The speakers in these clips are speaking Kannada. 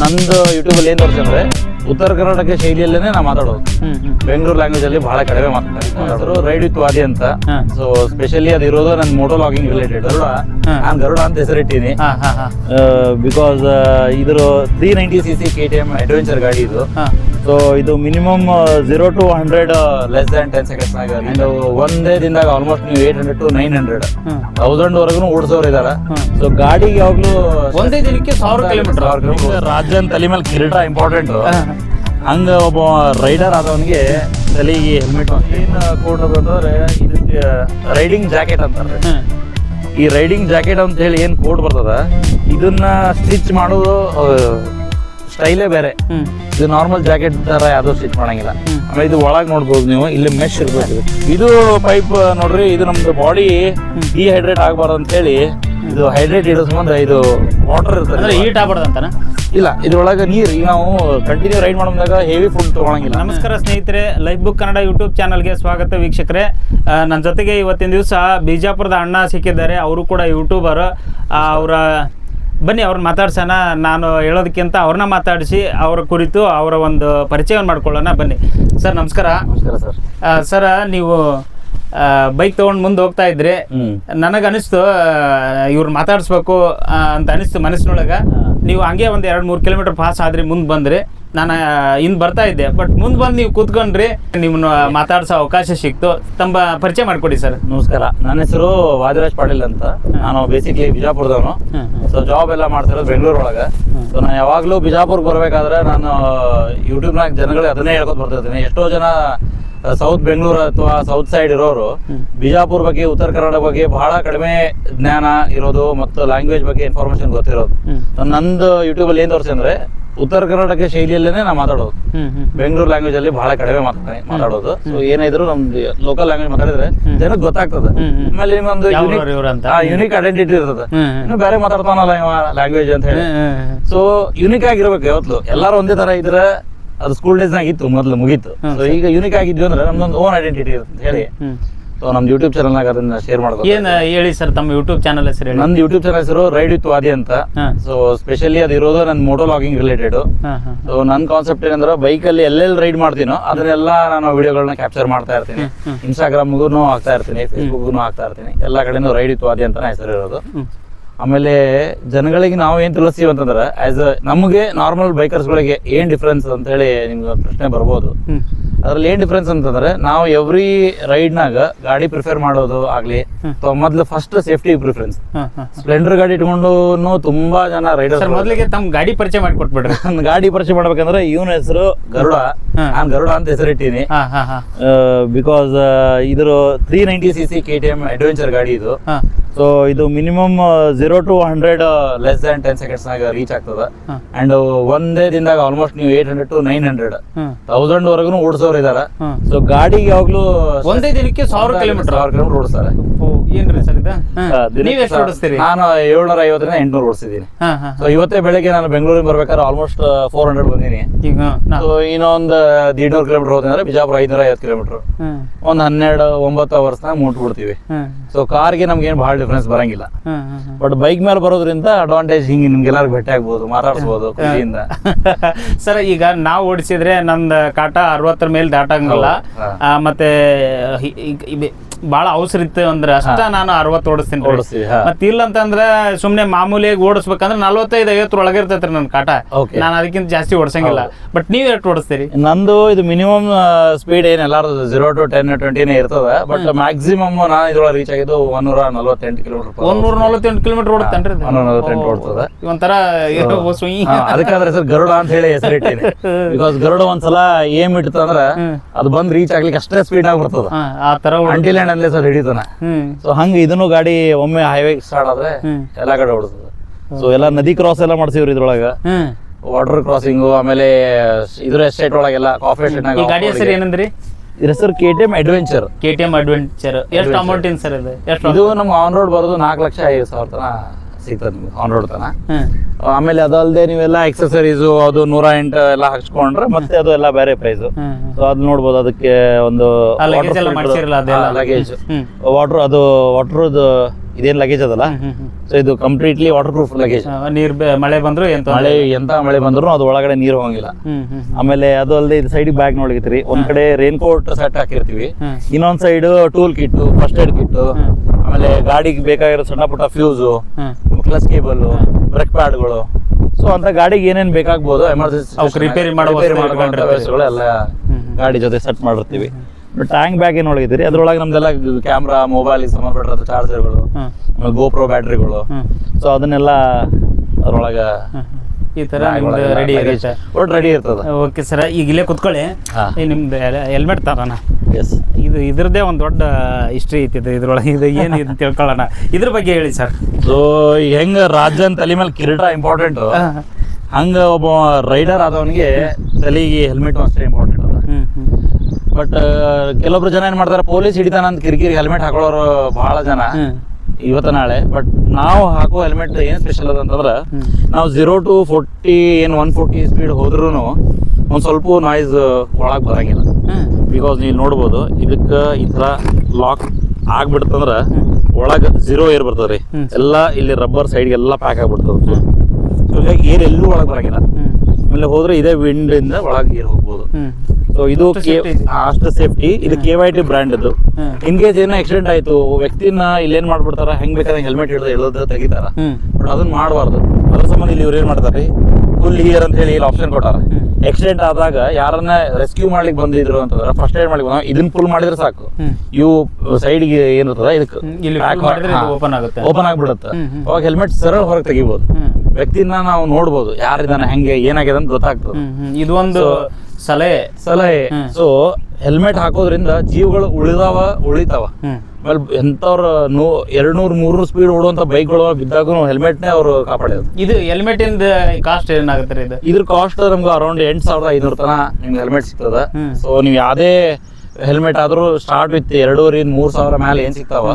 ನಂದು ಯೂಟ್ಯೂಬಲ್ಲಿ ಏನು ತೋರಿಸಂದ್ರೆ ಉತ್ತರ ಕರ್ನಾಟಕ ಶೈಲಿಯಲ್ಲೇನೆ ನಾ ಮಾತಾಡೋದು. ಬೆಂಗಳೂರು ಲ್ಯಾಂಗ್ವೇಜ್ ಅಲ್ಲಿ ಬಹಳ ಕಡಿಮೆ ಮಾತಾಡ್ತಾರೆ. ರೈಡ್ ವಿತ್ ವಾದಿ ಅಂತ. ಸೊ ಸ್ಪೆಷಲಿ ಅದು ಇರೋದು ನನ್ನ ಮೋಟೋ ಲಾಗಿಂಗ್ ರಿಲೇಟೆಡ್ ಗರುಡ. ನಾನು ಗರುಡ ಅಂತ ಹೆಸರಿಟ್ಟೀನಿ. ಬಿಕಾಸ್ ಇದ್ರ three ninety C C K T M adventure ಗಾಡಿ ಇದು. ಸೊ ಇದು minimum zero to hundred less than ten seconds ಆಗ ಒಂದೇ ದಿನದಾಗ ಆಲ್ಮೋಸ್ಟ್ ನೀವು eight hundred to nine hundred thousand thousand ವರ್ಗು ಓಡಿಸೋರು ಇದಾರ. ಸೊ ಗಾಡಿಗೆ ಯಾವಾಗ್ಲೂ ಒಂದೇ ದಿನಕ್ಕೆ ಸಾವಿರ ಕಿಲೋಮೀಟರ್ ರಾಜ್ಯ. ತಲೆ ಮೇಲೆ ಕಿರೀಟ ಇಂಪಾರ್ಟೆಂಟ್ ಹಂಗ ಒಬ್ಬ ರೈಡರ್ ಆದವನಿಗೆ ತಲೆಗೆ ಹೆಲ್ಮೆಟ್ ಏನ್ ಕೋಡ್ ಅಂತಂದ್ರೆ ಇದಕ್ಕೆ ರೈಡಿಂಗ್ ಜಾಕೆಟ್ ಅಂತಾರೆ. ಈ ರೈಡಿಂಗ್ ಜಾಕೆಟ್ ಅಂತ ಹೇಳಿ ಏನ್ ಕೋಟ್ ಬರ್ತದ? ಇದನ್ನ ಸ್ಟಿಚ್ ಮಾಡೋದು ಸ್ಟೈಲೇ ಬೇರೆ. ಇದು ನಾರ್ಮಲ್ ಜಾಕೆಟ್ ತರ ಯಾವ್ದು ಸ್ಟಿಚ್ ಮಾಡಂಗಿಲ್ಲ. ಆಮೇಲೆ ಇದು ಒಳಗ್ ನೋಡ್ಬೋದು ನೀವು ಇಲ್ಲಿ ಮೆಶ್ ಇರ್ಬೋದು. ಇದು ಪೈಪ್ ನೋಡ್ರಿ ಇದು ನಮ್ದು ಬಾಡಿ ಡಿಹೈಡ್ರೇಟ್ ಆಗಬಾರ್ದು ಅಂತ ಹೇಳಿ ಇದು ಹೈಡ್ರೇಟ್ ಇಡೋ ಸಂಬಂಧ ಇದು ವಾಟರ್ ಅಂದ್ರೆ ಇರ್ತದೆ ಹೀಟ್ ಆಗ್ಬಾರ್ದಂತಾನ? ಇಲ್ಲ ಇದ್ರೊಳಗೆ ನೀರು ಈಗ ನಾವು ಕಂಟಿನ್ಯೂ ರೈಡ್ ಮಾಡೋದಾಗ ಹೆವಿ ಫುಡ್ ತೊಗೊಳಂಗಿಲ್ಲ. ನಮಸ್ಕಾರ ಸ್ನೇಹಿತರೆ ಲೈಫ್ ಬುಕ್ ಕನ್ನಡ ಯೂಟ್ಯೂಬ್ ಚಾನಲ್ಗೆ ಸ್ವಾಗತ ವೀಕ್ಷಕರೇ. ನನ್ನ ಜೊತೆಗೆ ಇವತ್ತಿನ ದಿವಸ ಬಿಜಾಪುರದ ಅಣ್ಣ ಸಿಕ್ಕಿದ್ದಾರೆ. ಅವರು ಕೂಡ ಯೂಟ್ಯೂಬರ್ ಅವರ ಬನ್ನಿ ಅವ್ರನ್ನ ಮಾತಾಡ್ಸೋಣ. ನಾನು ಹೇಳೋದಕ್ಕಿಂತ ಅವ್ರನ್ನ ಮಾತಾಡಿಸಿ ಅವರ ಕುರಿತು ಅವರ ಒಂದು ಪರಿಚಯವನ್ನು ಮಾಡ್ಕೊಳ್ಳೋಣ. ಬನ್ನಿ. ಸರ್ ನಮಸ್ಕಾರ. ನಮಸ್ಕಾರ ಸರ್. ಸರ್ ನೀವು ಬೈಕ್ ತಗೊಂಡ್ ಮುಂದೆ ಹೋಗ್ತಾ ಇದ್ರಿ. ನನಗ ಅನಿಸ್ತು ಇವ್ರು ಮಾತಾಡಿಸ್ಬೇಕು ಅಂತ ಅನಿಸ್ತು ಮನಸ್ಸಿನೊಳಗ. ನೀವು ಹಂಗೆ ಒಂದ್ ಎರಡ್ ಮೂರು ಕಿಲೋಮೀಟರ್ ಪಾಸ್ ಆದ್ರಿ ಮುಂದೆ ಬಂದ್ರಿ. ನಾನು ಹಿಂದೆ ಬರ್ತಾ ಇದ್ದೆ. ಬಟ್ ಮುಂದೆ ಬಂದು ನೀವು ಕೂತ್ಕೊಂಡ್ರಿ ನಿಮ್ಮನ್ನ ಮಾತಾಡ್ಸೋ ಅವಕಾಶ ಸಿಕ್ತು. ತಮ್ಮ ಪರಿಚಯ ಮಾಡ್ಕೊಡಿ ಸರ್. ನಮಸ್ಕಾರ. ನನ್ನ ಹೆಸರು ವಾದಿರಾಜ್ ಪಾಟೀಲ್ ಅಂತ. ನಾನು ಬೇಸಿಕ್ಲಿ ಬಿಜಾಪುರದವನು. ಸೊ ಜಾಬ್ ಎಲ್ಲ ಮಾಡ್ತಿರೋದು ಬೆಂಗಳೂರು ಒಳಗೆ ಸೊ ನಾನು ಯಾವಾಗಲೂ ಬಿಜಾಪುರ್ ಬರ್ಬೇಕಾದ್ರೆ ನಾನು ಯೂಟ್ಯೂಬ್ನಾಗ ಜನಗಳಿಗೆ ಅದನ್ನೇ ಹೇಳ್ಕೊತ ಬರ್ತಿರ್ತೀನಿ. ಎಷ್ಟೋ ಜನ ಸೌತ್ ಬೆಂಗಳೂರು ಅಥವಾ ಸೌತ್ ಸೈಡ್ ಇರೋರು ಬಿಜಾಪುರ್ ಬಗ್ಗೆ ಉತ್ತರ ಕರ್ನಾಟಕ ಬಗ್ಗೆ ಬಹಳ ಕಡಿಮೆ ಜ್ಞಾನ ಇರೋದು ಮತ್ತು ಲ್ಯಾಂಗ್ವೇಜ್ ಬಗ್ಗೆ ಇನ್ಫಾರ್ಮೇಶನ್ ಗೊತ್ತಿರೋದು. ನಂದು ಯೂಟ್ಯೂಬ್ ಅಲ್ಲಿ ಏನ್ ತೋರಿಸಿ ಅಂದ್ರೆ ಉತ್ತರ ಕರ್ನಾಟಕ ಶೈಲಿಯಲ್ಲೇನೆ ನಾ ಮಾತಾಡೋದು. ಬೆಂಗಳೂರು ಲ್ಯಾಂಗ್ವೇಜ್ ಅಲ್ಲಿ ಬಹಳ ಕಡಿಮೆ ಮಾತಾಡ್ತಾನೆ ಮಾತಾಡೋದು. ಸೊ ಏನಿದ್ರು ನಮ್ದು ಲೋಕಲ್ ಲ್ಯಾಂಗ್ವೇಜ್ ಮಾತಾಡಿದ್ರೆ ಜನಕ್ಕೆ ಗೊತ್ತಾಗ್ತದೆ. ಆಮೇಲೆ ನಿಮ್ಗೊಂದು? ಯುನಿಕ್ ಐಡೆಂಟಿಟಿ ಇರ್ತದೆ. ಇನ್ನು ಬೇರೆ ಮಾತಾಡ್ತಾನಲ್ಲ ಲ್ಯಾಂಗ್ವೇಜ್ ಅಂತ ಹೇಳಿ. ಸೊ ಯುನಿಕ್ ಆಗಿರ್ಬೇಕು ಯಾವತ್ತು. ಎಲ್ಲಾರು ಒಂದೇ ತರ ಇದ್ರೆ ಅದು ಸ್ಕೂಲ್ ಡೇಸ್ ಆಗಿತ್ತು ಇತ್ತು ಮುಗಿತ್ತು ಮುಗೀತು. ಸೊ ಈಗ ಯುನಿಕ್ ಆಗಿದ್ವಿ ಅಂದ್ರೆ ನಮ್ದೊಂದು ಓನ್ ಐಡೆಂಟಿಟಿ ಇರುತ್ತೆ ಹೇಳಿ. ಸೊ ನಮ್ದು ಯೂಟ್ಯೂಬ್ ಚಾನಲ್ ನಾಗ ಅದನ್ನ ಶೇರ್ ಮಾಡ್ಕೊ ಏನು ಹೇಳಿ ಸರ್ ತಮ್ಮ ಯೂಟ್ಯೂಬ್ ಚಾನಲ್ ಹೆಸರು ನಂದು ಯೂಟ್ಯೂಬ್ ಚಾನಲ್ ಹೆಸರು ರೈಡ್ ವಿತ್ ವಾದಿ ಅಂತ. ಸೊ ಸ್ಪೆಷಲಿ ಅದು ಇರೋದು ನನ್ನ ಮೋಟೋ ಲಾಗಿಂಗ್ ರಿಲೇಟೆಡ್ ಸೊ ನನ್ನ ಕಾನ್ಸೆಪ್ಟ್ ಏನಂದ್ರೆ ಬೈಕಲ್ಲಿ ಎಲ್ಲೆಲ್ಲಿ ರೈಡ್ ಮಾಡ್ತೀನೋ ಅದನ್ನೆಲ್ಲ ನಾನು ವಿಡಿಯೋಗಳನ್ನ ಕ್ಯಾಪ್ಚರ್ ಮಾಡ್ತಾ ಇರ್ತೀನಿ. ಇನ್ಸ್ಟಾಗ್ರಾಮ್ಗೂ ಹಾಕ್ತಾ ಇರ್ತೀನಿ ಫೇಸ್ಬುಕ್ಗೂ ಹಾಕ್ತಾ ಇರ್ತೀನಿ. ಎಲ್ಲಾ ಕಡೆನೂ ರೈಡ್ ವಿತ್ ವಾದಿ ಅಂತ ಹೆಸರು ಇರೋದು. ಆಮೇಲೆ ಜನಗಳಿಗೆ ನಾವು ಏನ್ ತಿಳಿಸ್ತೀವಿ ಅಂತಂದ್ರೆ ಆಸ್ ಅ ನಮಗೆ ನಾರ್ಮಲ್ ಬೈಕರ್ಸ್ಗಳಿಗೆ ಏನ್ ಡಿಫ್ರೆನ್ಸ್ ಅಂತ ಹೇಳಿ ನಿಮ್ಗೆ ಪ್ರಶ್ನೆ ಬರ್ಬೋದು. ಅದ್ರಲ್ಲಿ ಏನ್ ಡಿಫ್ರೆನ್ಸ್ ಅಂತಂದ್ರೆ ನಾವು ಎವ್ರಿ ರೈಡ್ನಾಗ ಗಾಡಿ ಪ್ರಿಫೇರ್ ಮಾಡೋದು ಆಗ್ಲಿ ಮೊದ್ಲು ಫಸ್ಟ್ ಸೇಫ್ಟಿ ಪ್ರಿಫರೆನ್ಸ್ ಸ್ಪ್ಲೆಂಡರ್ ಗಾಡಿ ಇಟ್ಕೊಂಡು ತುಂಬಾ ಜನ ರೈಡರ್ ಸರ್ ಮೊದಲಿಗೆ ತಮ್ಮ ಗಾಡಿ ಪರಿಚಯ ಮಾಡಿಕೊಟ್ಬಿಡ್ರಿ. ನನ್ನ ಗಾಡಿ ಪರಿಚಯ ಮಾಡ್ಬೇಕಂದ್ರೆ ಇವನ ಹೆಸರು ಗರುಡ. ನಾನ್ ಗರುಡ ಅಂತ ಹೆಸರಿಟ್ಟಿನಿ. ಬಿಕಾಸ್ ಇದ್ರ three ninety C C K T M adventure ಗಾಡಿ ಇದು. ಸೊ ಇದು minimum zero to hundred less than ten seconds ನಾಗ ರೀಚ್ ಆಗ್ತದ. ಅಂಡ್ ಒಂದೇ ದಿನದಾಗ ಆಲ್ಮೋಸ್ಟ್ ನೀವು eight hundred to nine hundred thousand ವರ್ಗು ಓಡಿಸೋರು ಇದಾರೆ. ಸೊ ಗಾಡಿ ಯಾವಾಗ್ಲೂ ಒಂದೇ ದಿನಕ್ಕೆ ಸಾವಿರ ಕಿಲೋಮೀಟರ್. ಸಾವಿರ ಕಿಲೋಮೀಟರ್ ಓಡಿಸ್ತಾರೆ. ಏನ್ರಿ ಸರ್ ಇದು? ಆ, ದಿನಕ್ಕೆ ನೀವು ಎಷ್ಟು ಓಡಿಸ್ತೀರಿ? ನಾನು ಏಳ್ನೂರ ಐವತ್ತರಿಂದ ಎಂಟ್ನೂರು ಓಡಿಸಿದ್ದೀನಿ ಸೊ ಇವತ್ತೇ ಬೆಳಗ್ಗೆ ನಾನು ಬೆಂಗಳೂರಿಗೆ ಬರ್ಬೇಕಾದ್ರೆ ಆಲ್ಮೋಸ್ಟ್ ಫೋರ್ ಹಂಡ್ರೆಡ್ ಬಂದೀನಿ. ಈಗ ಇನ್ನೊಂದು ದೀಡ್ನೂರು ಕಿಲೋಮೀಟರ್ ಹೋದ್ರೆ ಬಿಜಾಪುರ ಐದ್ನೂರ ಐವತ್ತು ಕಿಲೋಮೀಟರ್ ಒಂದು ಹನ್ನೆರಡು ಒಂಬತ್ತು ಅವರ್ಸ್ನಾಗ ಮುಟ್ಬಿಡ್ತೀವಿ. ಸೊ ಕಾರ್ಗೆ ನಮ್ಗೆ ಏನು ಭಾಳ ಡಿಫ್ರೆನ್ಸ್ ಬರಂಗಿಲ್ಲ. ಬಟ್ ಬೈಕ್ ಮೇಲೆ ಬರೋದ್ರಿಂದ ಅಡ್ವಾಂಟೇಜ್ ಹಿಂಗೆ ನಿಮ್ಗೆಲ್ಲರಿಗೂ ಭೇಟಿ ಆಗ್ಬೋದು ಮಾತಾಡ್ಸ್ಬೋದು ಖುಷಿಯಿಂದ. ಸರ್ ಈಗ ನಾವು ಓಡಿಸಿದ್ರೆ ನಮ್ದು ಕಾಟ ಅರವತ್ತರ ಮೇಲೆ ದಾಟಂಗಿಲ್ಲ. ಮತ್ತೆ ಭಾಳ ಅವಸರ ಇತ್ತು ಅಂದ್ರೆ ಅಷ್ಟ ನಾನು ಅರವತ್ತು ಓಡಿಸ್ತೀನಿ. ಮತ್ತೆ ಇಲ್ಲ ಅಂತಂದ್ರೆ ಸುಮ್ನೆ ಮಾಮೂಲಿಯಾಗಿ ಓಡಿಸ್ಬೇಕಂದ್ರೆ ನಲ್ವತ್ತೈದು ಐವತ್ತು ಒಳಗೆ ಇರ್ತೈತ್ರಿ ನನ್ನ ಕಾಟ. ನಾನು ಅದಕ್ಕಿಂತ ಜಾಸ್ತಿ ಓಡಿಸಂಗಿಲ್ಲ. ಬಟ್ ನೀವ್ ಎಷ್ಟು ಓಡಿಸ್ತೀರಿ? ನಂದು ಇದು ಮಿನಿಮಮ್ ಸ್ಪೀಡ್ ಏನ್ ಎಲ್ಲಾರು ಜೀರೋ ಟು ಟೆನ್ ಟ್ವೆಂಟಿನೇ ಇರ್ತದ. ಬಟ್ ಮ್ಯಾಕ್ಸಿಮಮ್ ನಾನು ಇದ್ರೊಳಗೆ ರೀಚ್ ಆಗಿದ್ದು ಒಂದೂರ ನಲವತ್ತೆಂಟು ಕಿಲೋಮೀಟರ್ ಒಂದ್ ನೂರ ನಲವತ್ತೆಂಟು ಕಿಲೋಮೀಟರ್ ಓಡುತ್ತೇನ್ರಿ? ಒಂದೂರ ನಲವತ್ತೆಂಟು ಓಡ್ತದೆ. ಒಂಥರ ಅದಕ್ಕಾದ್ರೆ ಹೆಸರು ಗರುಡ ಅಂತ ಹೇಳಿ ಹೆಸರಿಟ್ಟಿನಿ ಬಿಕಾಸ್ ಗರುಡ ಒಂದ್ಸಲ ಏಮ್ ಇಡ್ತಂದ್ರ ಅದು ಬಂದ್ ರೀಚ್ ಆಗ್ಲಿಕ್ಕೆ ಅಷ್ಟೇ ಸ್ಪೀಡ್ ಆಗಿ ಬರ್ತದ. ಆ ತರ ಅಂಟಿಲ್ ಅಲ್ಲೇ ಸರ್ ಹಿಡಿತಾನೆ. ಸೊ ಹಂಗ ಇದನ್ನು ಗಾಡಿ ಒಮ್ಮೆ ಹೈವೇ ಸ್ಟಾರ್ಟ್ ಆದ್ರೆ. ಎಲ್ಲಾ ಕಡೆ ಓಡಿಸ್ತದೆ ಸೊ ಎಲ್ಲ ನದಿ ಕ್ರಾಸ್ ಎಲ್ಲ ಮಾಡ್ಸಿವ್ರಿ ಇದ್ರೊಳಗ. ವಾಟರ್ ಕ್ರಾಸಿಂಗು ಆಮೇಲೆ ಇದ್ರ ಎಸ್ಟೇಟ್ ಒಳಗೆಲ್ಲ ಕಾಫಿ ಎಸ್ಟೇಟ್ ಗಾಡಿ ಹೆಸರು ಏನಂದ್ರಿ? ಇದ್ರ ಹೆಸರು K T M adventure K T M adventure ಎಷ್ಟು ಅಮೌಂಟ್ ಏನು ಸರ್ ಇದು? ಎಷ್ಟು ಇದು ನಮ್ಗೆ ಆನ್ ರೋಡ್ ಬರೋದು ನಾಲ್ಕು ಲಕ್ಷ ಐದು ಸಾವಿರ ತನ ಸಿಗ್ತದೆ ಆನ್ ರೋಡ್ ತನ ಆಮೇಲೆ ಅದಲ್ಲದೆ ನೀವೆಲ್ಲ ಎಕ್ಸಸರೀಸು ಅದು ನೂರ ಎಂಟು ಎಲ್ಲ ಹಾಕ್ಸ್ಕೊಂಡ್ರೆ ಮತ್ತೆ ಅದು ಎಲ್ಲ ಬೇರೆ ಪ್ರೈಸ್ ಸೊ ಅದು ನೋಡ್ಬೋದು ಅದಕ್ಕೆ ಒಂದು? ಲಗೇಜ್ ವಾಟರ್ ಅದು ವಾಟರ್ದು ಇದೇನ್ ಲಗೇಜ್ ಅದಲ್ಲ? ಸೊ ಇದು ಕಂಪ್ಲೀಟ್ಲಿ ವಾಟರ್ ಪ್ರೂಫ್ ಲಗೇಜ್ ನೀರ್ ಮಳೆ ಬಂದ್ರು ಎಂತ ಮಳೆ ಎಂತ ಮಳೆ ಬಂದ್ರು ಅದು ಒಳಗಡೆ ನೀರು ಹೋಗಂಗಿಲ್ಲ. ಆಮೇಲೆ ಅದು ಅಲ್ಲದೆ ಇದು ಸೈಡ್ ಬ್ಯಾಗ್ ನೋಡಿದ್ರಿ ಒಂದ್ ಕಡೆ ರೈನ್ ಕೋಟ್ ಸೆಟ್ ಹಾಕಿರ್ತೀವಿ. ಇನ್ನೊಂದ್ side tool kit first aid kit ಆಮೇಲೆ ಗಾಡಿಗೆ ಬೇಕಾಗಿರೋ ಸಣ್ಣ ಪುಟ್ಟ ಫ್ಯೂಸು ಕ್ಲಸ್ ಕೇಬಲ್ ಬ್ರೇಕ್ ಪ್ಯಾಡ್ಗಳು ಸೊ ಅಂತ ಗಾಡಿಗೆ ಏನೇನ್ ಬೇಕಾಗ್ಬೋದು ಎಮರ್ಜೆನ್ಸಿ ರಿಪೇರಿ ಮಾಡೋ. ವ್ಯವಸ್ಥೆಗಳೆಲ್ಲ ಗಾಡಿ ಜೊತೆ ಸೆಟ್ ಮಾಡಿರ್ತೀವಿ. ಟ್ಯಾಂಕ್ ಬ್ಯಾಗ್ ಏನ್ ಒಳಗಿದ್ರಿ ಅದ್ರೊಳಗೆ ನಮ್ದೆಲ್ಲ ಕ್ಯಾಮ್ರಾ ಮೊಬೈಲ್ ಸಂಬಂಧಪಟ್ಟಿರೋ ಚಾರ್ಜರ್ಗಳು ಆಮೇಲೆ ಗೋಪ್ರೋ ಬ್ಯಾಟ್ರಿಗಳು ಸೊ ಅದನ್ನೆಲ್ಲ ಅದ್ರೊಳಗೆ ಈ ತರ ನಿಮ್ದು ರೆಡಿ ಇರುತ್ತೆ ಒಟ್ಟು ರೆಡಿ ಇರ್ತದ. ಓಕೆ ಸರ್ ಈಗ ಇಲ್ಲೇ ಕುತ್ಕೊಳ್ಳಿ. ನಿಮ್ದು ಹೆಲ್ಮೆಟ್ ತರೋಣ. ಎಸ್ ಇದು ಇದ್ರದ್ದೇ ಒಂದು ದೊಡ್ಡ ಹಿಸ್ಟ್ರಿ ಐತಿ ಇದು ಇದ್ರೊಳಗೆ. ಇದು ಏನು ಇದು ತಿಳ್ಕೊಳ್ಳೋಣ. ಇದ್ರ ಬಗ್ಗೆ ಹೇಳಿ ಸರ್ ಸೊ ಹೆಂಗ ರಾಜನ್ ತಲೆ ಮೇಲೆ ಕಿರೀಟ ಇಂಪಾರ್ಟೆಂಟ್ ಹಂಗ ಒಬ್ಬ ರೈಡರ್ ಆದವನಿಗೆ ತಲೆಗೆ ಹೆಲ್ಮೆಟ್ ಅಷ್ಟೇ ಇಂಪಾರ್ಟೆಂಟ್ ಅದ ಬಟ್ ಕೆಲವೊಬ್ರು ಜನ ಏನ್ ಮಾಡ್ತಾರೆ ಪೊಲೀಸ್ ಹಿಡಿತಾನ ಅಂತ ಕಿರಿಕಿರಿ ಹೆಲ್ಮೆಟ್ ಹಾಕೊಳ್ಳೋರು ಬಹಳ ಜನ. ಇವತ್ತ ನಾಳೆ. ಬಟ್ ನಾವು ಹಾಕೋ ಹೆಲ್ಮೆಟ್ ಏನ್ ಸ್ಪೆಷಲ್ ಅದ ಅಂತಂದ್ರ ನಾವು ಜೀರೋ ಟು ಫೋರ್ಟಿ ಏನ್ ಒನ್ ಫೋರ್ಟಿ ಸ್ಪೀಡ್ ಹೋದ್ರೂ ಒಂದ್ ಸ್ವಲ್ಪ ನಾಯ್ಸ್ ಒಳಗ್ ಬರಂಗಿಲ್ಲ. ಬಿಕಾಸ್ ನೀವು ನೋಡ್ಬೋದು ಇದಕ್ಕೆ ಈ ಥರ ಲಾಕ್ ಆಗ್ಬಿಡ್ತಂದ್ರ ಒಳಗ ಜೀರೋ ಏರ್ ಬರ್ತದ್ರಿ. ಎಲ್ಲಾ ಇಲ್ಲಿ ರಬ್ಬರ್ ಸೈಡ್ಗೆ ಎಲ್ಲಾ ಪ್ಯಾಕ್ ಆಗ್ಬಿಡ್ತದೆ. ಸೊ ಹೀಗಾಗಿ ಏರ್ ಎಲ್ಲೂ ಒಳಗ್ ಬರಂಗಿಲ್ಲ. ಆಮೇಲೆ ಹೋದ್ರೆ ಇದೇ ವಿಂಡ್ ಇಂದ ಒಳಗ್ ಏರ್ ಹೋಗ್ಬೋದು. ಸೊ ಇದು ಅಷ್ಟು ಸೇಫ್ಟಿ ಇದು. K Y T brand. In case ಏನೋ ಆಕ್ಸಿಡೆಂಟ್ ಆಯ್ತು ವ್ಯಕ್ತಿನ ಇಲ್ಲೇನ್ ಮಾಡ್ಬಿಡ್ತಾರ ಹೆಂಗ್ ಬೇಕಾದ್ರೆ ಹೆಲ್ಮೆಟ್ ಹಿಡಿದು ಎಳ್ದು ತೆಗಿತಾರ. ಬಟ್ ಅದನ್ನ ಮಾಡಬಾರ್ದು. ಅದ್ರ ಸಂಬಂಧ ಇಲ್ಲಿ ಇವ್ರು ಏನ್ ಮಾಡ್ತಾರೆ? ಫುಲ್ ಹಿಯರ್ ಅಂತ ಹೇಳಿ ಇಲ್ಲಿ ಆಪ್ಷನ್ ಕೊಟ್ಟಾರ. ಆಕ್ಸಿಡೆಂಟ್ ಆದಾಗ ಯಾರನ್ನ ರೆಸ್ಕ್ಯೂ ಮಾಡ್ಲಿಕ್ಕೆ ಬಂದಿದ್ರು ಅಂತಂದ್ರೆ ಫಸ್ಟ್ ಏಡ್ ಮಾಡ್ಲಿಕ್ಕೆ ಇದನ್ನ ಫುಲ್ ಮಾಡಿದ್ರೆ ಸಾಕು. ಇವು ಸೈಡ್ಗೆ ಏನಿರ್ತದ ಇದಕ್ಕೆ ಓಪನ್ ಆಗುತ್ತೆ. ಓಪನ್ ಆಗ್ಬಿಡುತ್ತೆ. ಅವಾಗ ಹೆಲ್ಮೆಟ್ ಸರಳ ಹೊರಗೆ ತೆಗಿಬಹುದು ವ್ಯಕ್ತಿನ ನಾವು ನೋಡ್ಬೋದು ಯಾರಿದಾನ ಹೆಂಗೆ ಏನಾಗಿದೆ ಅಂತ ಗೊತ್ತಾಗ್ತದೆ. ಹ್ಮ್ ಹ್ಮ್. ಇದು ಒಂದು ಸಲಹೆ. ಸಲಹೆ. ಸೊ ಹೆಲ್ಮೆಟ್ ಹಾಕೋದ್ರಿಂದ ಜೀವಗಳು ಉಳಿದಾವ ಉಳಿತಾವ. ಆಮೇಲೆ ಎಂತವ್ರ ನೂ ಎರಡ್ ನೂರ್ ಮೂರ್ನೂರ್ ಸ್ಪೀಡ್ ಓಡುವಂತ ಬೈಕ್ಗಳು ಬಿದ್ದಾಗೂ ಹೆಲ್ಮೆಟ್ನೇ ಅವ್ರು ಕಾಪಾಡೋದು ಇದು ಹೆಲ್ಮೆಟ್ ಇಂದ ಕಾಸ್ಟ್ ಏನಾಗುತ್ತೆ ರೀ ಇದು? ಇದ್ರ ಕಾಸ್ಟ್ ನಮ್ಗೆ ಅರೌಂಡ್ ಎಂಟ್ ಸಾವಿರದ ಐನೂರ ತನ ನಿಮ್ಗೆ ಹೆಲ್ಮೆಟ್ ಸಿಗ್ತದ. ಸೊ ನೀವು ಯಾವ್ದೇ ಹೆಲ್ಮೆಟ್ ಆದ್ರೂ ಸ್ಟಾರ್ಟ್ ವಿತ್ ಎರಡೂವರೆ ಮೂರ್ ಸಾವಿರ ಮೇಲೆ ಏನ್ ಸಿಗ್ತಾವ.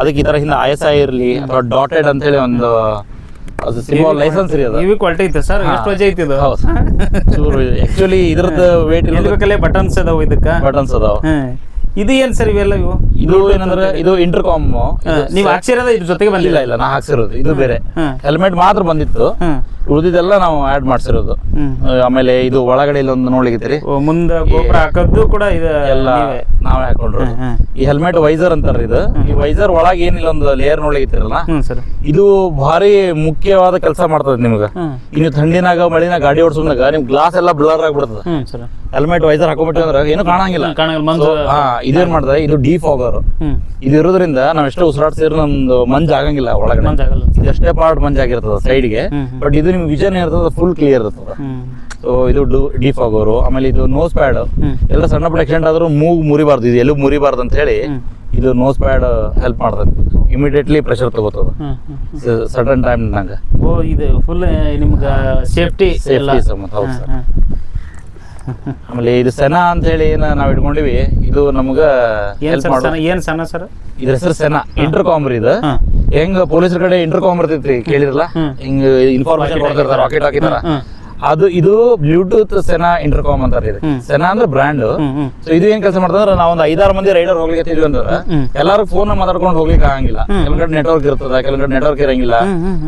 ಅದಕ್ಕೆ ಈ ತರ ಹಿಂದೆ ಐ ಎಸ್ ಐ ಇರ್ಲಿ ಅಥವಾ ಡಾಟೆಡ್ ಅಂತ ಹೇಳಿ ಒಂದು ಅದು ಸಿನಿಮಾ ಲೈಸೆನ್ಸ್ ರೀ ಅದು. ಇವಿ ಕ್ವಾಲಿಟಿ ಐತೆ ಸರ್ ಎಷ್ಟು ವಜೆ ಐತಿ ಇದು? ಹೌದು. ಚೂರು ಆಕ್ಚುಲಿ ಇದ್ರದ್ದು ವೇಟ್ ಇರಬೇಕಲ್ಲೇ ಬಟನ್ಸ್ ಅದಾವ ಇದಕ್ಕ? ಬಟನ್ಸ್ ಅದಾವ. ಇದು ಏನ್ ಸರ್ ಇವೆಲ್ಲ ಇವು? ಇದು ಏನಂದ್ರೆ ಇದು ಇಂಟರ್ಕಾಮ್ ನೀವು ಹಾಕ್ಸಿರೋದ ಇದ್ರ ಜೊತೆಗೆ ಬಂದಿಲ್ಲ. ಇಲ್ಲ ನಾ ಹಾಕ್ಸಿರೋದು. ಇದು ಬೇರೆ. ಹೆಲ್ಮೆಟ್ ಮಾತ್ರ ಬಂದಿತ್ತು. ಉಳಿದಿದೆಲ್ಲ ಉಳಿದಿದ್ದೆಲ್ಲ ನಾವು ಆಡ್ ಮಾಡ್ಸಿರೋದು. ಆಮೇಲೆ ಇದು ಒಳಗಡೆ ಇಲ್ಲೊಂದು ನೋಡ್ಲಿಕ್ಕೆ ಮುಂದೆ ಗೋಪುರ ಹಾಕದ್ದು ಕೂಡ ಇದು ಎಲ್ಲ ನೀವೇ. ಹಾಕೊಂಡ್ರು. ಈ ಹೆಲ್ಮೆಟ್ ವೈಸರ್ ಅಂತಾರ ಇದು. ಈ ವೈಸರ್ ಒಳಗೆ ಏನಿಲ್ಲ ಒಂದು ಲೇಯರ್ ನೋಡ್ಲಿಕ್ಕಿರಲ್ಲ ಇದು ಭಾರಿ ಮುಖ್ಯವಾದ ಕೆಲಸ ಮಾಡ್ತದೆ ನಿಮ್ಗೆ. ಇನ್ನು ಥಂಡಿನಾಗ ಮಳಿನಾಗ ಗಾಡಿ ಓಡಿಸೋದಾಗ ನಿಮ್ ಗ್ಲಾಸ್ ಎಲ್ಲ ಬ್ಲರ್ ಆಗ್ಬಿಡ್ತದೆ. ಹೆಲ್ಮೆಟ್ ವೈಸರ್ ಹಾಕೊಂಡ್ಬಿಟ್ಟು ಅಂದ್ರೆ ಏನು ಕಾಣಂಗಿಲ್ಲ. ಹಾ ಇದೇನ್ ಮಾಡ್ತಾರೆ ಇದು ಡೀಪ್ ಹೋಗೋರು ಇದು ಇರೋದ್ರಿಂದ ನಾವ್ ಎಷ್ಟೇ ಉಸಿರಾಡ್ಸಿದ್ರು ನಮ್ದು ಮಂಜ್ ಆಗಂಗಿಲ್ಲ ಒಳಗಡೆ. ಎಷ್ಟೇ ಪಾರ್ಟ್ ಮಂಜ್ ಆಗಿರ್ತದ ಸೈಡ್ಗೆ ಹ್ಮ್, ಹ್ಮ್. ಬಟ್ ಇದು ನಿಮ್ ವಿಷನ್ ಇರ್ತದ ಫುಲ್ ಕ್ಲಿಯರ್ ಇರ್ತದ. ಸೊ ಇದು ಆಗೋರು ಆಮೇಲೆ ಇದು ನೋಸ್ ಪ್ಯಾಡ್ ಎಲ್ಲ ಸಣ್ಣ ಪುಟ್ಟ ಆಕ್ಸಿಡೆಂಟ್ ಆದ್ರೂ ಮೂಗ್ ಮುರಿಬಾರ್ದು. ಇದು ಎಲ್ಲೂ ಮುರಿಬಾರ್ದು ಅಂತ ಹೇಳಿ ಇದು ನೋಸ್ ಪ್ಯಾಡ್ ಹೆಲ್ಪ್ ಮಾಡ್ತದೆ. ಇಮಿಡಿಯೇಟ್ಲಿ ಪ್ರೆಷರ್ ತಗೋತದ. ಸಡನ್ ಟೈಮ್ ಟೈಮ್ನಾಗ ಓ ಇದು ಫುಲ್ ನಿಮ್ಗೆ ಸೇಫ್ಟಿ ಸೇಫ್ಟಿ ಸಂಬಂಧ ಹೌದು ಸರ್. ಆಮೇಲೆ ಇದು ಸೆನ ಅಂತ ಹೇಳಿ ಏನ ನಾವ್ ಇಟ್ಕೊಂಡಿವಿ. ಇದು ನಮ್ಗ ಏನ್ ಹೆಲ್ಪ್ ಸರ್ ಏನ್ ಇದ್ರ ಹೆಸರು ಸೆನ. ಇಂಟರ್ ಕಾಮ್ರಿ ಇದು. ಹೆಂಗ ಪೊಲೀಸರ ಕಡೆ ಇಂಟರ್ ಕಾಮ್ ಇರ್ತೈತಿ ಕೇಳಿರಲ್ಲ. ಹಿಂಗ ಇನ್ಫಾರ್ಮೇಶನ್ ಕೊಡ್ತಿರ್ತಾರ ರಾಕೆಟ್ ಹಾಕಿದಾರ. ಅದು ಇದು ಬ್ಲೂಟೂತ್ ಸೆನಾ ಇಂಟರ್ಕಾಮ್ ಅಂತ ಇದೆ. ಸೆನಾ ಅಂದ್ರೆ ಬ್ರ್ಯಾಂಡ್ ಸೊ ಇದು ಏನ್ ಕೆಲಸ ಮಾಡ್ತಂದ್ರೆ ನಾವು ಒಂದು ಐದಾರು ಮಂದಿ ರೈಡರ್ ಹೋಗ್ಲಿಕ್ಕೆ ಅಂದ್ರೆ ಎಲ್ಲಾರು ಫೋನ್ ಮಾತಾಡ್ಕೊಂಡು ಹೋಗ್ಲಿಕ್ಕೆ ಆಗಂಗಿಲ್ಲ. ಕೆಲವೊಂದ್ ಕಡೆ ನೆಟ್ವರ್ಕ್ ಇರ್ತದ ಕೆಲವೊಂದ್ ನೆಟ್ವರ್ಕ್ ಇರಂಗಿಲ್ಲ.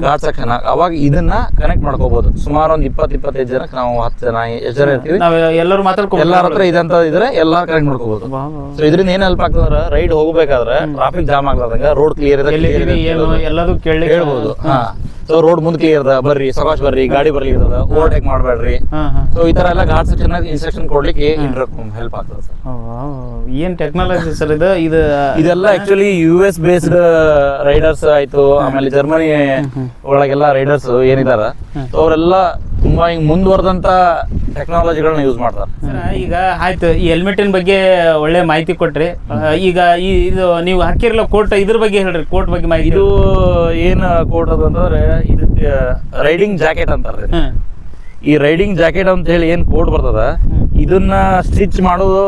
ಘಾಟ್ ಸೆಕ್ಷನ್ ಅವಾಗ ಇದನ್ನ ಕನೆಕ್ಟ್ ಮಾಡ್ಕೋಬಹುದು ಸುಮಾರು ಒಂದ್ ಇಪ್ಪತ್ ಇಪ್ಪತ್ತೈದು ಜನ ನಾವು ಹತ್ತು ಜನ ಎಷ್ಟು ಜನ ಇರ್ತೀವಿ? ಎಲ್ಲರೂ ಮಾತಾಡ್ಕೊ ಎಲ್ಲಾರ ಹತ್ರ ಇದಂತ ಇದ್ರೆ ಎಲ್ಲಾ ಕನೆಕ್ಟ್ ಮಾಡ್ಕೋಬಹುದು. ಸೊ ಇದರಿಂದ ಏನ್ ಹೆಲ್ಪ್ ಆಗ್ತದ್ರ ರೈಡ್ ಹೋಗಬೇಕಾದ್ರೆ ಟ್ರಾಫಿಕ್ ಜಾಮ್ ಆಗ್ಲಾರ್ದಂಗ ರೋಡ್ ಕ್ಲಿಯರ್ ಇದೆ. ಎಲ್ಲದೂ ಕೇಳಿ ಹೇಳ್ಬೋದು ಹಾ. ಸೊ ರೋಡ್ ಮುಂದಕ್ಕೆ ಇರದ ಬರ್ರಿ ಸಕಾಶ್ ಬರ್ರಿ ಗಾಡಿ ಬರ್ಲಿ ಇರ್ತದ ಓವರ್ಟೇಕ್ ಮಾಡಬೇಡ್ರಿ. ಸೊ ಈ ತರ ಎಲ್ಲ ಘಾಟ್ ಸೆಕ್ಷನ್ ಇನ್ಸ್ಟ್ರಕ್ಷನ್ ಕೊಡ್ಲಿಕ್ಕೆ ಇಂಟರ್ಕಾಮ್ ಹೆಲ್ಪ್ ಆಗ್ತದೆ ಸರ್ ಏನ್ ಟೆಕ್ನಾಲಜಿ ಸರ್ ಇದು? ಇದು ಇದೆಲ್ಲ actually U S based riders ಆಯ್ತು ಆಮೇಲೆ ಜರ್ಮನಿ ಒಳಗೆಲ್ಲ ರೈಡರ್ಸ್ ಏನಿದಾರ. ಅವರೆಲ್ಲ ತುಂಬಾ ಹಿಂಗ್ ಮುಂದುವರೆದಂತ ಟೆಕ್ನಾಲಜಿಗಳನ್ನ ಯೂಸ್ ಮಾಡ್ತಾರೆ. ಸರ್, ಈಗ ಆಯ್ತು ಈ ಹೆಲ್ಮೆಟಿನ ಬಗ್ಗೆ ಒಳ್ಳೆ ಮಾಹಿತಿ ಕೊಟ್ರಿ. ಆ, ಈಗ ಈ ಇದು ನೀವು ಹಾಕಿರಲ್ಲ ಕೋಟ್ ಇದ್ರ ಬಗ್ಗೆ ಹೇಳ್ರಿ ಕೋಟ್ ಬಗ್ಗೆ ಮಾಹಿತಿ. ಇದು ಏನ್ ಕೋಟ್ ಅದು ಅಂತಂದ್ರೆ ಇದಕ್ಕೆ ರೈಡಿಂಗ್ ಜಾಕೆಟ್ ಅಂತಾರೆ. ಹ್ಮ್. ಈ ರೈಡಿಂಗ್ ಜಾಕೆಟ್ ಅಂತ ಹೇಳಿ ಏನ್ ಕೋಟ್ ಬರ್ತದ ಇದನ್ನ ಸ್ಟಿಚ್ ಮಾಡೋದು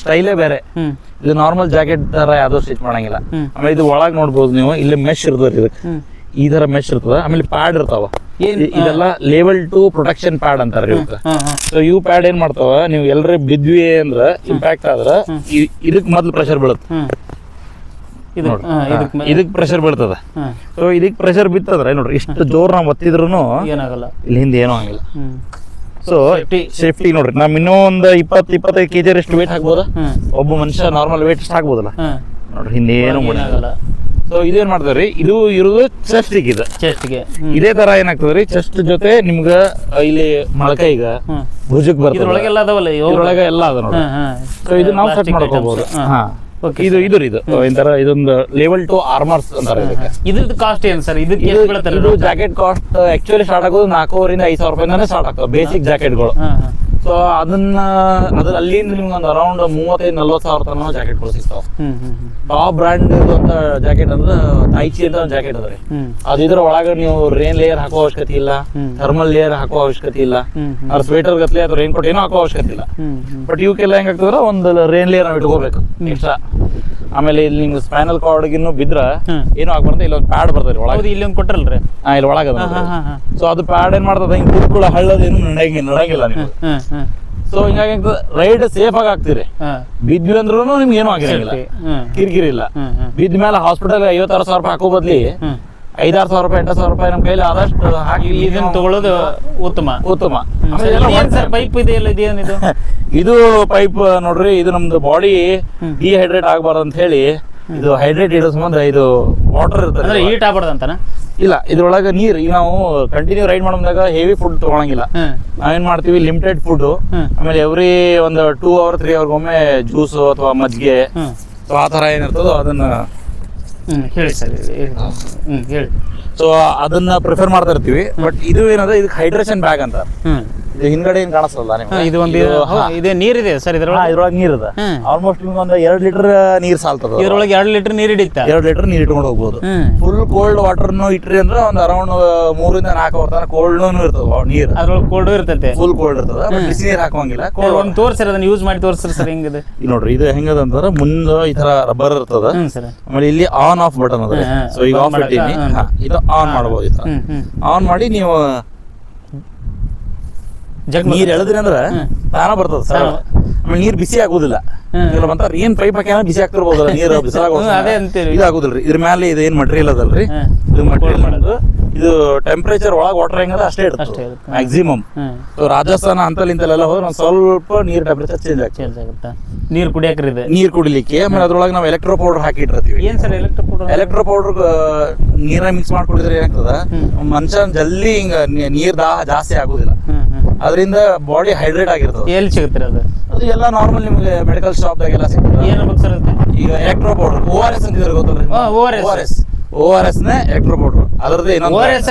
ಸ್ಟೈಲೇ ಬೇರೆ. ಹ್ಮ್. ಇದು ನಾರ್ಮಲ್ ಜಾಕೆಟ್ ತರ ಯಾವ್ದೋ ಸ್ಟಿಚ್ ಮಾಡಂಗಿಲ್ಲ. ಹ್ಮ್. ಆಮೇಲೆ ಇದು ಒಳಗ್ ನೋಡ್ಬೋದು ನೀವು ಇಲ್ಲಿ ಮೆಶ್ ಇರ್ತದೆ ಇದಕ್ಕೆ. ಹ್ಮ್. ಈ ತರ ಮೆಶ್ ಇರ್ತದ. ಆಮೇಲೆ ಪ್ಯಾಡ್ ಇರ್ತಾವ. ಇದೆಲ್ಲ ಲೆವೆಲ್ ಟು ಪ್ರೊಟೆಕ್ಷನ್ ಪ್ಯಾಡ್ ಅಂತಾರೆ ಇವಕ್ಕೆ ಸೊ ಇವು ಪ್ಯಾಡ್ ಏನ್ ಮಾಡ್ತಾವ? ನೀವು ಎಲ್ಲರ ಬಿದ್ವಿ ಅಂದ್ರ ಇಂಪ್ಯಾಕ್ಟ್ ಆದ್ರ ಇದಕ್ ಮೊದ್ಲು ಪ್ರೆಷರ್ ನೋಡ್ರಿ ಇದಕ್ ಇದಕ್ಕೆ ಪ್ರೆಷರ್ ಬೀಳ್ತದ. ಸೊ ಇದಕ್ಕೆ ಪ್ರೆಷರ್ ಬಿತ್ತದ್ರ ನೋಡ್ರಿ? ಇಷ್ಟು ಜೋರ್ ನಾವು ಒತ್ತಿದ್ರು ಏನಾಗಲ್ಲ. ಇಲ್ಲಿ ಹಿಂದೆ ಏನೂ ಆಗಿಲ್ಲ. ಸೊ ಸೇಫ್ಟಿ ನೋಡ್ರಿ. ನಮ್ ಇನ್ನೂ ಒಂದ್ ಇಪ್ಪತ್ತು ಇಪ್ಪತ್ತೈದು ಕೆಜಿ ಅಷ್ಟು ವೇಟ್ ಹಾಕ್ಬೋದ? ಒಬ್ಬ ಮನುಷ್ಯ ನಾರ್ಮಲ್ ವೇಟ್ ಎಷ್ಟು ಹಾಕ್ಬೋದಲ್ಲ? ನೋಡ್ರಿ ಹಿಂದೆ ಏನು ಸೊ ಇದೇನ್ ಮಾಡ್ತಾರಿ ಇದು ಇರೋದು ಚೆಸ್ಟ್ ಇದೆ. ಚೆಸ್ಟ್ಗೆ ಇದೇ ತರ ಏನಾಗ್ತದ್ರಿ? ಚೆಸ್ಟ್ ಜೊತೆ ನಿಮ್ಗ ಇಲ್ಲಿ ಮೊಳಕ ಈಗ ಭುಜಕ್ ಬರ್ತದೆ. ಇದ್ರೊಳಗೆಲ್ಲ ಅದಾವಲ್ಲ ಇವು ಇದ್ರೊಳಗೆ ಎಲ್ಲ ಅದ ನೋಡಿ ಸೊ ಇದು ನಾವು ಸೆಟ್ ಮಾಡ್ಕೋಬಹುದು ಹಾ. Okay, ಇದು ಇದು. ಇದು ಒಂಥರ ಇದೊಂದು ಲೆವೆಲ್ ಟು ಆರ್ಮರ್ಸ್ ಅಂತಾರೆ ಇದಕ್ಕೆ. ಇದ್ರದ್ದು ಕಾಸ್ಟ್ ಏನು ಸರ್ ಇದಕ್ಕೆ ಇದು ಎಷ್ಟು ಬೀಳುತ್ತೆ ಇದು ಜಾಕೆಟ್ ಕಾಸ್ಟ್ ಆಕ್ಚುಲಿ ಸ್ಟಾರ್ಟ್ ಆಗೋದು ನಾಲ್ಕೂವರಿಂದ ಐದು ಸಾವಿರ ರೂಪಾಯಿಂದಾನೆ ಸ್ಟಾರ್ಟ್ ಆಗ್ತದೆ. ಬೇಸಿಕ್ ಜಾಕೆಟ್ಗಳು ಸೊ ಅದನ್ನ ಅದ್ರ ಅಲ್ಲಿಂದ ನಿಮ್ಗೆ ಒಂದು ಅರೌಂಡ್ ಮೂವತ್ತೈದು ನಲ್ವತ್ತು ಸಾವಿರ ತನಕ ಜಾಕೆಟ್ ಸಿಗ್ತಾವ. ಟಾಪ್ ಬ್ರ್ಯಾಂಡ್ ಇರುವಂತ ಜಾಕೆಟ್ ಅಂದ್ರೆ ಟೈಚಿ ಅಂತ ಒಂದು ಜಾಕೆಟ್ ಅದ್ರಿ ರೀ. ಹ್ಮ್. ಅದು ಇದ್ರ ಒಳಗೆ ನೀವು ರೇನ್ ಲೇಯರ್ ಹಾಕೋ ಅವಶ್ಯಕತೆ ಇಲ್ಲ ಥರ್ಮಲ್ ಲೇಯರ್ ಹಾಕೋ ಅವಶ್ಯಕತೆ ಇಲ್ಲ ಅದ್ರ ಸ್ವೆಟರ್ ಗತ್ಲೆ ಅಥವಾ ರೇನ್ ಕೋಟ್ ಏನೋ ಹಾಕೋ ಅವಶ್ಯಕತೆ ಇಲ್ಲ. ಬಟ್ ಇವಕ್ಕೆಲ್ಲ ಹೆಂಗಾಗ್ತದ್ರ ಒಂದು ರೇನ್ ಲೇಯರ್ ನಾವು ಇಟ್ಕೋಬೇಕು ಎಕ್ಸ್ಟ್ರಾ ಆಮೇಲೆ ಇಲ್ಲಿ ನಿಮ್ಗೆ ಸ್ಪೈನಲ್ ಕಾರ್ಡ್ಗಿನ್ನು ಬಿದ್ರ ಏನು ಆಗ್ಬಾರ್ದು ಇಲ್ಲೊಂದು ಪ್ಯಾಡ್ ಬರ್ತದೆ ಒಳಗೆ. ಇಲ್ಲಿ ಒಂದು ಕೊಟ್ರಲ್ರಿ. ಹಾ ಇಲ್ಲಿ ಒಳಗದ ಸೊ ಅದು ಪ್ಯಾಡ್ ಏನ್ ಮಾಡ್ತದೆ ಹಿಂಗೆ ಕುಡ್ಕುಳ ಹಳ್ಳದ ಏನು ನಡೆಯಂಗಿಲ್ಲ ನಡೆಯಂಗಿಲ್ಲ ನೀವು ಸೊ ಹಿಂಗಾಗಿ ರೈಡ್ ಸೇಫ್ ಆಗಿ ಆಗ್ತೀರಿ ಬಿದ್ವಿ ಅಂದ್ರೂ ನಿಮ್ಗೆ ಏನೂ ಆಗಿರಂಗಿಲ್ಲ. ಕಿರಿಕಿರಿ ಇಲ್ಲ. ಬಿದ್ದ ಮೇಲೆ ಹಾಸ್ಪಿಟಲ್ ಐವತ್ತಾರು ಸಾವಿರ ರೂಪಾಯಿ ಹಾಕೋ ಬದ್ಲಿ ಐದಾರು ಸಾವಿರ ರೂಪಾಯಿ ಎಂಟು ಸಾವಿರ ರೂಪಾಯಿ ನಮ್ಮ ಕೈಲಿ ಆದಷ್ಟು ಹಾಕಿ ಇದನ್ನ ತಗೊಳ್ಳೋದು ಉತ್ತಮ. ಉತ್ತಮ. ಪೈಪ್ ಇದೆಯಲ್ಲ ಇದೇನಿದು ಇದು? ಪೈಪ್ ನೋಡ್ರಿ ಇದು ನಮ್ದು ಬಾಡಿ. ಡಿಹೈಡ್ರೇಟ್ ಆಗಬಾರ್ದು ಅಂತ ಹೇಳಿ ಇದು ಹೈಡ್ರೇಟ್ ಇಡೋ ಸಂಬಂಧ ಇದು ವಾಟರ್ ಅಂದ್ರೆ ಇರ್ತದೆ ಹೀಟ್ ಆಗ್ಬಾರ್ದಂತನ? ಇಲ್ಲ ಇದ್ರೊಳಗೆ ನೀರು ಈಗ ನಾವು ಕಂಟಿನ್ಯೂ ರೈಡ್ ಮಾಡೋದಾಗ ಹೆವಿ ಫುಡ್ ತಗೊಳಂಗಿಲ್ಲ. ನಾವೇನ್ ಮಾಡ್ತೀವಿ ಲಿಮಿಟೆಡ್ ಫುಡ್. ಆಮೇಲೆ ಎವ್ರಿ ಒಂದು ಟೂ ಅವರ್ ತ್ರೀ ಅವರ್ಗೊಮ್ಮೆ ಜ್ಯೂಸ್ ಅಥವಾ ಮಜ್ಜಿಗೆ ಆ ತರ ಏನಿರ್ತದೋ ಅದನ್ನ ಹ್ಮ್ ಹೇಳಿ ಸರ್ ಹ್ಮ್ ಹೇಳಿ. ಸೊ ಅದನ್ನ ಪ್ರಿಫರ್ ಮಾಡ್ತಾ ಇರ್ತೀವಿ ಬಟ್ ಇದು ಏನಂದ್ರೆ ಇದಕ್ಕೆ ಹೈಡ್ರೇಷನ್ ಬ್ಯಾಗ್ ಅಂತ. ಹ್ಮ್. ಇದು ಹಿಂದ್ಗಡೆ ಏನ್ ನಿಮ್ಗೆ? ಇದು ಒಂದು ಇದು- ನೀರಿದೆ ಸರ್ ಇದ್ರೊಳಗೆ? ಇದ್ರೊಳಗೆ ನೀರಿದೆ ಅದ ಆಲ್ಮೋಸ್ಟ್ ನಿಮ್ಗೆ ಒಂದು ಎರಡು ಲೀಟರ್ ನೀರ್ ಸಾಲ್ತದ ಇದ್ರೊಳಗೆ ಎರಡು ಲೀಟರ್ ನೀರ್ ಹಿಡಿತ? ಎರಡು ಲೀಟರ್ ನೀರ್ ಇಟ್ಕೊಂಡು ಹೋಗ್ಬೋದು. ಫುಲ್ ಕೋಲ್ಡ್ ವಾಟರ್ನು ಇಟ್ರಿ ಅಂದ್ರೆ ಒಂದು ಅರೌಂಡ್ ಮೂರಿಂದ ನಾಲ್ಕು ಅವರ್ ತನಕ ಕೋಲ್ಡ್ನು ಇರ್ತದ ನೀರ್. ಅದ್ರೊಳಗೆ ಕೋಲ್ಡ್ ಇರ್ತೈತೆ. ಫುಲ್ ಕೋಲ್ಡ್ ಇರ್ತದ ಬಿಸಿ ನೀರ್ ಹಾಕೋಂಗಿಲ್ಲ ಕೋಲ್ಡ್ ಒಂದು ತೋರ್ಸಿರ ಅದನ್ನ ಯೂಸ್ ಮಾಡಿ ತೋರ್ಸ್ರಿ ಸರ್ ಹೆಂಗಿದೆ? ನೋಡ್ರಿ ಇದು ಹೆಂಗದ ಅಂತಂದ್ರೆ ಮುಂದೆ ಈ ತರ ರಬ್ಬರ್ ಇರ್ತದ. ಆಮೇಲೆ ಇಲ್ಲಿ ಆನ್ ಆಫ್ ಬಟನ್ ಅದ. ಸೊ ಈಗ ಆಫ್ ಇಟ್ಟೀನಿ. ಇದು ಆನ್ ಮಾಡ್ಬೋದು ಈ ತರ. ಆನ್ ಮಾಡಿ ನೀವು ನೀರ್ ಎಳದ್ರಿ ಅಂದ್ರೆ. ತಾನ ಬರ್ತದ ಸರ್ ಆಮೇಲೆ ನೀರ್ ಬಿಸಿ ಆಗುದಿಲ್ಲ. ಹ್ಮ್. ಕೆಲವು ಅಂತಾರ ಏನ್ ಪೈಪ್ ಹಾಕ್ಯಾನ? ಬಿಸಿ ಆಗ್ತಿರ್ಬೋದಲ್ಲ ನೀರ್ ಬಿಸಿಲಾಗ ಇದಾಗುದಿಲ್ರಿ ಇದ್ರ ಮೇಲೆ ಇದು ಏನ್ ಮಟೀರಿಯಲ್ ಅದಲ್ರಿ? ಇದು ಮಟೀರಿಯಲ್ ಮಾಡೋದು. ಇದು ಟೆಂಪರೇಚರ್ ಒಳಗ್ ವಾಟರ್ ಹೆಂಗದ ಅಷ್ಟೇ ಇರುತ್ತೆ. ಮ್ಯಾಕ್ಸಿಮಮ್ ರಾಜಸ್ಥಾನ ಅಂತಲ್ಲಿ ಇಂತಲ್ಲೆಲ್ಲ ಹೋದ್ರೆ ಒಂದ್ ಸ್ವಲ್ಪ ನೀರ್ ಟೆಂಪರೇಚರ್ ಚೇಂಜ್ ಆಗ್ತದೆ. ನೀರ್ ಆಗುತ್ತಾ? ನೀರು ಕುಡಿಯಕ್ರಿ ಇದೆ ನೀರ್ ಕುಡಿಲಿಕ್ಕೆ ಆಮೇಲೆ ಅದ್ರೊಳಗೆ ನಾವು ಎಲೆಕ್ಟ್ರೋ ಪೌಡರ್ ಹಾಕಿಟ್ಟಿರ್ತೀವಿ. ಏನ್ ಸರ್ ಎಲೆಕ್ಟ್ರಿಕ್ ಎಲೆಕ್ಟ್ರೋ ಪೌಡರ್ ನೀರ ಮಿಕ್ಸ್ ಮಾಡಿ ಕುಡಿದ್ರೆ ಏನಾಗ್ತದ ಮನುಷ್ಯನ್ ಮನುಷ್ಯ ಜಲ್ದಿ ಹಿಂಗ ನೀರ್ ದಾಹ ಜಾಸ್ತಿ ಆಗುದಿಲ್ಲ. ಅದರಿಂದ ಬಾಡಿ ಹೈಡ್ರೇಟ್ ಆಗಿರ್ತದೆ. ಎಲ್ಲಿ ಸಿಗುತ್ತೆ ಅದು? ಅದು ಎಲ್ಲ ನಾರ್ಮಲ್ ನಿಮಗೆ ಮೆಡಿಕಲ್ ಶಾಪ್ದಾಗ ಎಲ್ಲ ಸಿಗ್ತದೆ. ಏನು ಸರ್ ಅದಕ್ಕೆ? ಈಗ electro powder O R S ಅಂತಿದ್ರೆ ಗೊತ್ತಲ್ರಿ O R S O R S ನೇ ಎಕ್ಟ್ರೋ ಪೌಡರ್ ಅದರದ್ದು ಇನ್ನೊಂದು ಓ ಆರ್ ಎಸ್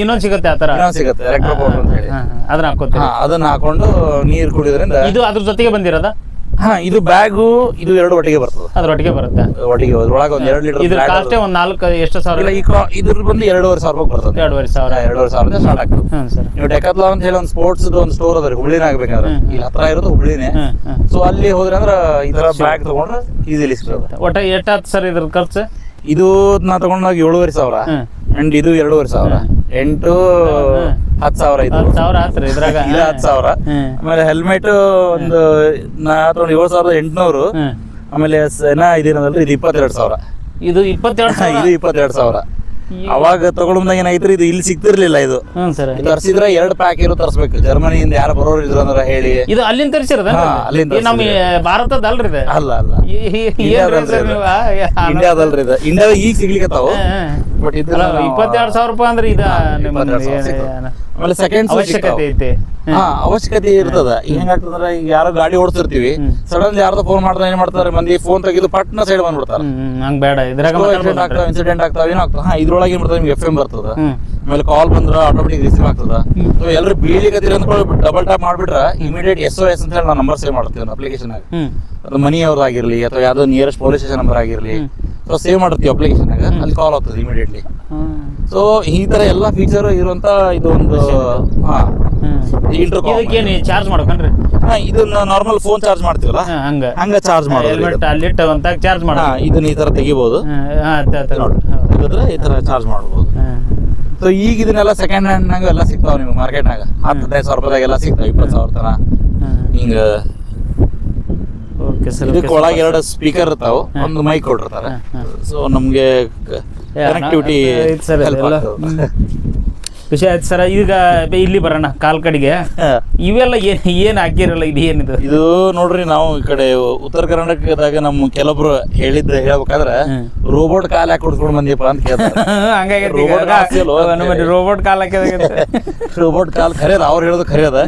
ಇನ್ನೊಂದು ಸಿಗುತ್ತೆ ಆ ಥರ? ಇನ್ನೊಂದು ಸಿಗುತ್ತೆ ಎಲೆಕ್ಟ್ರೋ ಪೌಡರ್ ಅಂತ ಹೇಳಿ. ಹಾ, ಹಾ, ಅದನ್ನ ಹಾಕೋತೀವಿ ಅದನ್ನ ಹಾಕೊಂಡು ನೀರು ಕುಡಿಯೋದ್ರಿಂದ ಇದು ಅದ್ರ ಜೊತೆಗೆ ಬಂದಿರೋದ? ಹಾ ಇದು ಬ್ಯಾಗು ಇದು ಎರಡು ಒಟ್ಟಿಗೆ ಬರ್ತದೆ. ಅದ್ರ ಒಟ್ಟಿಗೆ ಬರುತ್ತೆ ಒಟ್ಟಿಗೆ ಒಳಗೆ ಒಂದ್ ಎರಡು ಇದ್ರ ಕಾಸ್ಟ್ ಒಂದ್ ನಾಲ್ಕು ಎಷ್ಟು ಸಾವಿರ? ಇಲ್ಲ ಈ ಇದ್ರ ಬಂದು ಎರಡೂವರೆ ಸಾವಿರ ರೂಪಾಯಿ ಬರ್ತದೆ. ಎರಡುವರೆ ಸಾವಿರ. ಎರಡೂವರೆ ಸಾವಿರ ಸ್ಟಾರ್ಟ್ ಆಗ್ತದೆ. ನೀವು ಡೆಕತ್ಲಾ ಅಂತ ಹೇಳಿ ಒಂದು ಸ್ಪೋರ್ಟ್ಸ್ ಒಂದು ಸ್ಟೋರ್ ಅದ ಹುಬ್ಳಿನ ಆಗ್ಬೇಕಾದ್ರೆ. ಇಲ್ಲಿ ಹತ್ರ ಇರೋದು ಹುಬ್ಳಿನೇ. ಸೊ ಅಲ್ಲಿ ಹೋದ್ರೆ ಅಂದ್ರೆ ಈ ತರ ಬ್ಯಾಗ್ ತಗೊಂಡ್ರೆ ಈಸಿಲಿ ಸಿಗ್ತದೆ. ಒಟ್ಟ ಎಷ್ಟ್ ಸರ್ ಇದ್ರ ಖರ್ಚು? ಇದು ನಾ ತಗೊಂಡಾಗ ಏಳುವರೆ ಸಾವಿರ. ಅಂಡ್ ಇದು ಎರಡೂವರೆ ಸಾವಿರ. ಎಂಟು. ಹತ್ತು ಸಾವಿರ ಇದು. ಹತ್ತು ಸಾವಿರ ಆತ್ರಿ ಇದ್ರಾಗ. ಇದು ಹತ್ತು ಸಾವಿರ. ಆಮೇಲೆ ಹೆಲ್ಮೆಟ್ ಒಂದು ನಾ ತಗೊಂಡು ಏಳು ಸಾವಿರದ ಎಂಟುನೂರು. ಆಮೇಲೆ ಸೆನಾ ಇದೇನದಲ್ರಿ ಇದು ಇಪ್ಪತ್ತೆರಡು ಸಾವಿರ. ಇದು ಇಪ್ಪತ್ತೆರಡು ಇದು ಇಪ್ಪತ್ತೆರಡು ಸಾವಿರ. ಅವಾಗ ತಗೊಳ್ದಾಗ ಏನಾಯ್ತು ಇದು ಇಲ್ಲಿ ಸಿಗ್ತಿರ್ಲಿಲ್ಲ ಇದು. ಹ್ಞೂ ಸರ್. ಇದು ತರ್ಸಿದ್ರೆ ಎರಡು ಪ್ಯಾಕ್ ಇರೋ ತರ್ಸ್ಬೇಕು. ಜರ್ಮನಿಯಿಂದ ಯಾರು ಬರೋರು ಇದ್ರು ಅಂದ್ರೆ ಹೇಳಿ. ಇದು ಅಲ್ಲಿಂದ ತರಿಸಿರದ? ಹಾ, ಅಲ್ಲಿಂದ ನಮ್ಮ ಭಾರತದ ಅಲ್ರಿ ಇದು. ಅಲ್ಲ ಅಲ್ಲ. ಈ- ಈ- ಏನ್ರಿ ಇಂಡಿಯಾದಲ್ರಿ ಸರ್ ನೀವು? ಆ, ಆ, ಇಂಡಿಯಾದಲ್ರಿ ಇದು. ಇಂಡಿಯಾದ ಈಗ ಹಾ. ಬಟ್ ಇದು ಇಪ್ಪತ್ತೆರಡು ಸಾವಿರ ರೂಪಾಯಿ ಅಂದ್ರೆ ಇದ? ನಿಮ್ಮ ಇಪ್ಪತ್ತೆರಡು ಸಾವಿರ ಸಿಗ್ತದೆ. ಆಮೇಲೆ ಸೆಕೆಂಡ್ಸ್ ಅವಶ್ಯಕತೆ ಐತಿ. ಹಾ. ಅವಶ್ಯಕತೆ ಇರ್ತದ. ಈಗ ಹೆಂಗಾಗ್ತದ್ರ ಈಗ ಯಾರೋ ಗಾಡಿ ಓಡಿಸಿರ್ತೀವಿ. ಸಡನ್ ಯಾರ್ದೋ ಫೋನ್ ಮಾಡ್ತಾರೆ ಏನ್ ಮಾಡ್ತಾರೆ ಮಂದಿ ಫೋನ್ ತೆಗೆದು ಪಟ್ನ ಸೈಡ್ ಬಂದ್ಬಿಡ್ತಾರೆ. ಹಂಗ್ ಬೇಡ ಇದ್ರಾಗ ಇನ್ಸಿಡೆಂಟ್ ಆಗ್ತಾವ ಇನ್ಸಿಡೆಂಟ್ ಆಗ್ತಾವ ಏನೋ ಆಗ್ತಾವ ಹಾ ಇದ್ರೊಳಗೆ ಏನ್ ಮಾಡ್ತಾರೆ ನಿಮ್ಗೆ ಎಫ್ ಎಂ ಬರ್ತದ. ಆಮೇಲೆ ಕಾಲ್ ಬಂದ್ರ ಆಟೋಮೆಟಿಕ್ ರಿಸೀವ್ ಆಗ್ತದ. ಸೊ ಎಲ್ಲರೂ ಬೀಳಿಗತ್ತಿರ ಅಂತ ಡಬಲ್ ಟ್ಯಾಪ್ ಮಾಡ್ಬಿಟ್ರ ಇಮಿಡಿಯೇಟ್ ಎಸ್ ಓ ಎಸ್ ಅಂತ ಹೇಳಿ ನಾವು ನಂಬರ್ ಸೇವ್ ಮಾಡ್ತೀವಿ ಅಪ್ಲಿಕೇಶನ್ ಆಗಿ ಅದು ಮನಿ ಅವ್ರದ್ದಾಗಿರ್ಲಿ ಅಥವಾ ಯಾವ್ದೋ ನಿಯರೆಸ್ಟ್ ಪೊಲೀಸ್ ಸ್ಟೇಷನ್ ನಂಬರ್ ಆಗಿರ್ಲಿ. ಸೊ ಸೇವ್ ಮಾಡಿರ್ತೀವಿ ಅಪ್ಲಿಕೇಶನ್ ಆಗ ಅಲ್ಲಿ ಕಾಲ್ ಆಗ್ತದೆ ಇಮಿಡಿಯೇಟ್ಲಿ ಸೊ ಈ ತರ ಎಲ್ಲಾ ಫೀಚರ್ ಇರುವಂತ ಇದೊಂದು ಒಂದು ಹಾ ಇದಕ್ಕೇನು ಚಾರ್ಜ್ ಮಾಡ್ಬೇಕನ್ರಿ? ಹಾ ಇದನ್ನ ನಾರ್ಮಲ್ ಫೋನ್ ಚಾರ್ಜ್ ಮಾಡ್ತೀವಲ್ಲ? ಹಂಗ. ಹಂಗ ಚಾರ್ಜ್ ಮಾಡೋದು ಅಲ್ಲಿಟ್ಟು ಅಂತ ಚಾರ್ಜ್ ಮಾಡ ಇದನ್ನ ಈ ತರ ತೆಗಿಬಹುದು ಈ ತರ ಚಾರ್ಜ್ ಮಾಡ್ಬೋದು. ಸೊ ಈಗ ಇದನ್ನೆಲ್ಲ ಸೆಕೆಂಡ್ ಹ್ಯಾಂಡ್ ನಾಗ ಎಲ್ಲ ಸಿಗ್ತಾವ ನಿಮ್ಗೆ ಮಾರ್ಕೆಟ್ನಾಗ ಹತ್ತು ಹದಿನೈದು ಸಾವಿರ ರೂಪಾಯಿ ಎಲ್ಲ ಸಿಗ್ತಾವ ಇಪ್ಪತ್ತು ಸಾವಿರ ತನ ಹಿಂಗ ಇದಕ್ಕೆ ಒಳಗೆ ಎರಡು ಸ್ಪೀಕರ್ ಇರ್ತಾವ ಒಂದು ಮೈಕ್ ಕೊಟ್ಟಿರ್ತಾರೆ. ಸೊ ನಮ್ಗೆ ಕನೆಕ್ಟಿವಿಟಿ ವಿಷಯ ಆಯ್ತು ಸರ್ ಈಗ ಇಲ್ಲಿ ಬರೋಣ ಕಾಲ್ ಕಡೆಗೆ ಇವೆಲ್ಲ ಏನ್ ಏನ್ ಹಾಕಿರಲ್ಲ ಇದು ಏನಿದು? ಇದು ನೋಡ್ರಿ ನಾವು ಈ ಕಡೆ ಉತ್ತರ ಕರ್ನಾಟಕದಾಗ ನಮ್ಮ ಕೆಲವೊಬ್ರು ಹೇಳಿದ್ದ ಹೇಳ್ಬೇಕಾದ್ರೆ ರೋಬೋಟ್ ಕಾಲ್ ಯಾಕೆ ಹೊಡ್ಸ್ಕೊಂಡ್ ಬಂದಿಪ್ಪ ಅಂತ ಕೇಳ್ತಾರೆ. ರೋಬೋಟ್ ಕಾಲ್ ಹಾಕಿದ ರೋಬೋಟ್ ಕಾಲ್ ಖರೇದ ಅವ್ರು ಹೇಳೋದು ಖರೇದ.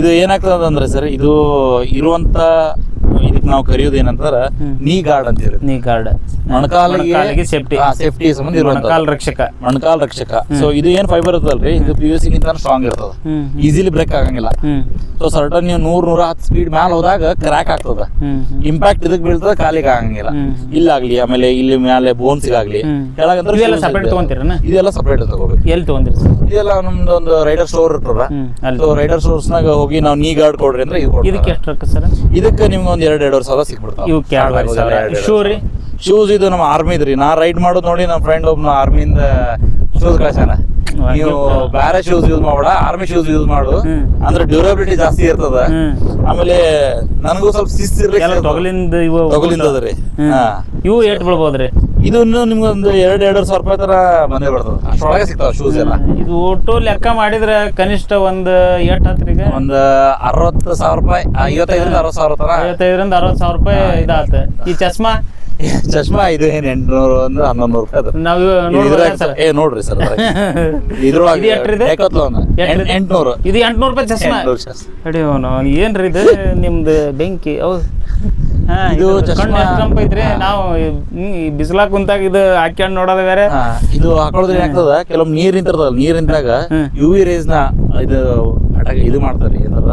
ಇದು ಏನಾಗ್ತದ ಅಂದ್ರೆ ಸರ್ ಇದು ಇರುವಂತ ಇದಕ್ಕೆ ನಾವು ಕರೆಯೋದು ಏನಂತಾರ ನೀ ಗಾರ್ಡ್ ಅಂತ ಹೇಳಿ ನೀ ಗಾರ್ಡ್ ಮೊಣಕಾಲಿಗೆ ಸೇಫ್ಟಿ ಸೇಫ್ಟಿ ಸಂಬಂಧ ಮೊಣಕಾಲ್ ರಕ್ಷಕ. ಮೊಣಕಾಲ್ ರಕ್ಷಕ. ಸೊ ಇದು ಏನ್ ಫೈಬರ್ ಇರ್ತದಲ್ರಿ? ಇದು ಪಿ ಯು ಸಿ ಗಿಂತ ಸ್ಟ್ರಾಂಗ್ ಇರ್ತದ. ಈಸಿಲಿ ಬ್ರೇಕ್ ಆಗಂಗಿಲ್ಲ. ಸೊ ಸರ್ಟನ್ ನೀವು ನೂರ್ ನೂರ ಹತ್ತು ಸ್ಪೀಡ್ ಮ್ಯಾಲ ಹೋದಾಗ ಕ್ರ್ಯಾಕ್ ಆಗ್ತದ. ಇಂಪ್ಯಾಕ್ಟ್ ಇದಕ್ ಬೀಳ್ತದ ಕಾಲಿಗೆ ಆಗಂಗಿಲ್ಲ. ಇಲ್ಲಾಗ್ಲಿ ಆಮೇಲೆ ಇಲ್ಲಿ ಮ್ಯಾಲೆ ಬೋನ್ಸ್ ಆಗ್ಲಿ. ಕೆಳಗಂದ್ರೆ ಇವೆಲ್ಲ ಸೆಪರೇಟ್. ತಗೊಂತೀರನ? ಇದೆಲ್ಲ ಸಪರೇಟ್ ತಗೋಬೇಕು. ಎಲ್ಲಿ ತಗೊಂತೀರಿ ಇದೆಲ್ಲ ನಮ್ದು ಒಂದು ರೈಡರ್ ಸ್ಟೋರ್ ಇರ್ತದ. ಸೊ ರೈಡರ್ ಸ್ಟೋರ್ಸ್ ನಾಗ ಹೋಗಿ ನಾವು ನೀ ಗಾರ್ಡ್ ಕೊಡ್ರಿ ಅಂದ್ರೆ ಇದು ಇದಕ್ಕೆ ಎಷ್ಟು ರೊಕ್ಕ ಸರ್? ಇದಕ್ಕೆ ನಿಮ್ಗೆ ಒಂದ್ ಎರಡ್ ಎರಡ್ ಸಾವಿರ ಸಿಕ್ಬಿಡ್ತಾವ ಇವಕ್ಕೆ ಎರಡುವರೆ ಸಾವಿರ ಶೂ ರೀ? ಶೂಸ್ ಇದು ನಮ್ಮ ಆರ್ಮಿ ಇದ್ರಿ ನಾ ರೈಡ್ ಮಾಡೋದು ನೋಡಿ ನಮ್ಮ ಫ್ರೆಂಡ್ ಒಬ್ನ ಆರ್ಮಿಯಿಂದ ಶೂಸ್ ಕಳ್ಸ್ಯಾನ. ನೀವು ಬೇರೆ ಶೂಸ್ ಯೂಸ್ ಮಾಡಬೇಡ. ಆರ್ಮಿ ಶೂಸ್ ಯೂಸ್ ಮಾಡು. ಹ್ಮ್. ಅಂದ್ರೆ ಡ್ಯೂರಬಿಲಿಟಿ ಜಾಸ್ತಿ ಇರ್ತದ. ಹ್ಮ್. ಆಮೇಲೆ ನನಗೂ ಸ್ವಲ್ಪ ಶಿಸ್ತು ಎಲ್ಲ ತೊಗಲಿಂದ ಇವು ತೊಗಲಿಂದ ಅದ ರೀ. ಹಾ. ಇವು ಏಟ್ ಬೀಳ್ಬೋದ್ರಿ? ಇದು ನಿಮ್ಗೆ ಒಂದು ಎರಡ್ ಎರಡ್ ಸಾವಿರ ರೂಪಾಯಿ ತರ ಮನೆ ಬರ್ತದ. ಅಷ್ಟೊಳಗೆ ಸಿಗ್ತಾವ ಶೂಸ್ ಎಲ್ಲ. ಇದು ಒಟ್ಟು ಲೆಕ್ಕ ಮಾಡಿದ್ರೆ ಕನಿಷ್ಠ ಒಂದು ಎಷ್ಟು ಈಗ ಒಂದು ಅರವತ್ತು ಸಾವಿರ ರೂಪಾಯಿ ಐವತ್ತೈದರಿಂದ ಅರವತ್ತು ಸಾವಿರ ತರ. ಐವತ್ತೈದರಿಂದ ಅರವತ್ತು ಸಾವಿರ ರೂಪಾಯಿ ಇದಾಗುತ್ತೆ ಈ ಚಸ್ಮಾ? ಚಶ್ಮಾ ಇದು ಏನ್ ಎಂಟ್ನೂರು ಅಂದ್ರೆ ಹನ್ನೊಂದು ರೂಪಾಯಿ ಏ ನೋಡ್ರಿ ಸರ್ ಇದು ಇದ್ರೊಳಗೆ ಎಂಟ್ನೂರು. ಇದು ಎಂಟ್ನೂರು ರೂಪಾಯಿ ಚಶ್ಮಾ. ಏನ್ರಿ ಇದು ನಿಮ್ದು ಬೆಂಕಿ? ಹೌದು. ಇದು ಕಣ್ಣು ಎಷ್ಟು ತಂಪ ಐತ್ರಿ. ನಾವು ಬಿಸಿಲಾಗ ಕುಂತಾಗ ಇದು ಹಾಕ್ಯಂಡ್ ನೋಡೋದ ಬೇರೆ. ಇದು ಹಾಕೊಳ್ಳೋದ್ರೆ ಏನಾಗ್ತದ ಕೆಲವೊಮ್ಮೆ ನೀರ್ ನಿಂತಿರ್ತದ ನೀರ್ ನಿಂತಾಗ. ಯು ವಿ ರೇಸ್ನ ಇದು ಇದು ಮಾಡ್ತಾರೆ ಏನಾರ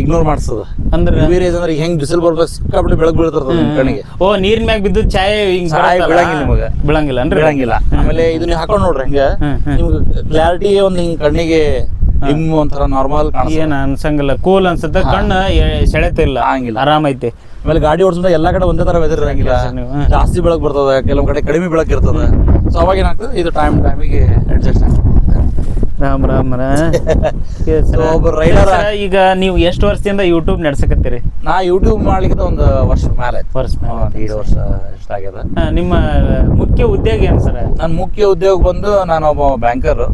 ಇಗ್ನೋರ್ ಮಾಡಿಸ್ತದ ಅಂದ್ರೆ? ಯು ವಿ ರೇಸ್ ಅಂದ್ರೆ ಹೆಂಗ್ ಬಿಸಿಲು ಬರ್ಬೇಕು ಸಿಕ್ಕಾಪಟ್ಟೆ ಬೆಳಕು ಬೀಳ್ತಿರ್ತದ ಕಣ್ಣಿಗೆ. ಓ ನೀರಿನ ಮ್ಯಾಗ ಬಿದ್ದು ಚಾಯ್ ಹಿಂಗ್ ಬರುತ್ತಲ್ಲ? ಬೀಳಂಗಿಲ್ಲ ನಿಮಗೆ. ಬೀಳಂಗಿಲ್ಲ ಅಂದ್ರೆ? ಬೀಳಂಗಿಲ್ಲ. ಆಮೇಲೆ ಇದು ನೀವು ಹಾಕೊಂಡ್ ನೋಡ್ರಿ ಹಂಗ. ನಿಮ್ಗೆ ಕ್ಲಾರಿಟಿ ಒಂದ್ ಹಿಂಗ್ ಕಣ್ಣಿಗೆ ನಿಮ್ ಒಂಥರ ನಾರ್ಮಲ್ ಏನ್ ಅನ್ಸಂಗಿಲ್ಲ. ಕೂಲ್ ಅನ್ಸುತ್ತೆ. ಕಣ್ಣು ಸೆಳೆತ ಸೆಳೆತಿಲ್ಲ. ಆರಾಮ ಐತಿ ಆಮೇಲೆ ಗಾಡಿ ಓಡಿಸಿದ್ರೆ ಎಲ್ಲಾ ಕಡೆ ಒಂದೇ ತರ ವೆದರ್ ಇರಂಗಿಲ್ಲ. ಜಾಸ್ತಿ ಬೆಳಕು ಬರ್ತದ ಕೆಲವು ಕಡೆ ಕಡಿಮೆ ಬೆಳಕ್ ಇರ್ತದ. ಸೊ ಅವಾಗ ಏನಾಗ್ತದೆ? ಇದು ಟೈಮ್ ಟೈಮಿಗೆ ಅಡ್ಜಸ್ಟ್ ಆಗ್ತದೆ. ರಾಮ್ ರಾಮ್ ರೈಡರ್ ಈಗ ನೀವು ಎಷ್ಟು ವರ್ಷದಿಂದ ಯೂಟ್ಯೂಬ್ ನಡ್ಸಕತ್ತೀರಿ? ನಾ ಯೂಟ್ಯೂಬ್ ಮಾಡ್ಲಿಕ್ಕೆ ಒಂದು ವರ್ಷ ಮೇಲೆ ವರ್ಷ ಎರಡು ವರ್ಷ ಇಷ್ಟ ಆಗ್ಯದ. ನಿಮ್ಮ ಮುಖ್ಯ ಉದ್ಯೋಗ ಏನು ಸರ್ ನನ್ನ ಮುಖ್ಯ ಉದ್ಯೋಗ ಬಂದು ನಾನು ಒಬ್ಬ ಬ್ಯಾಂಕರ್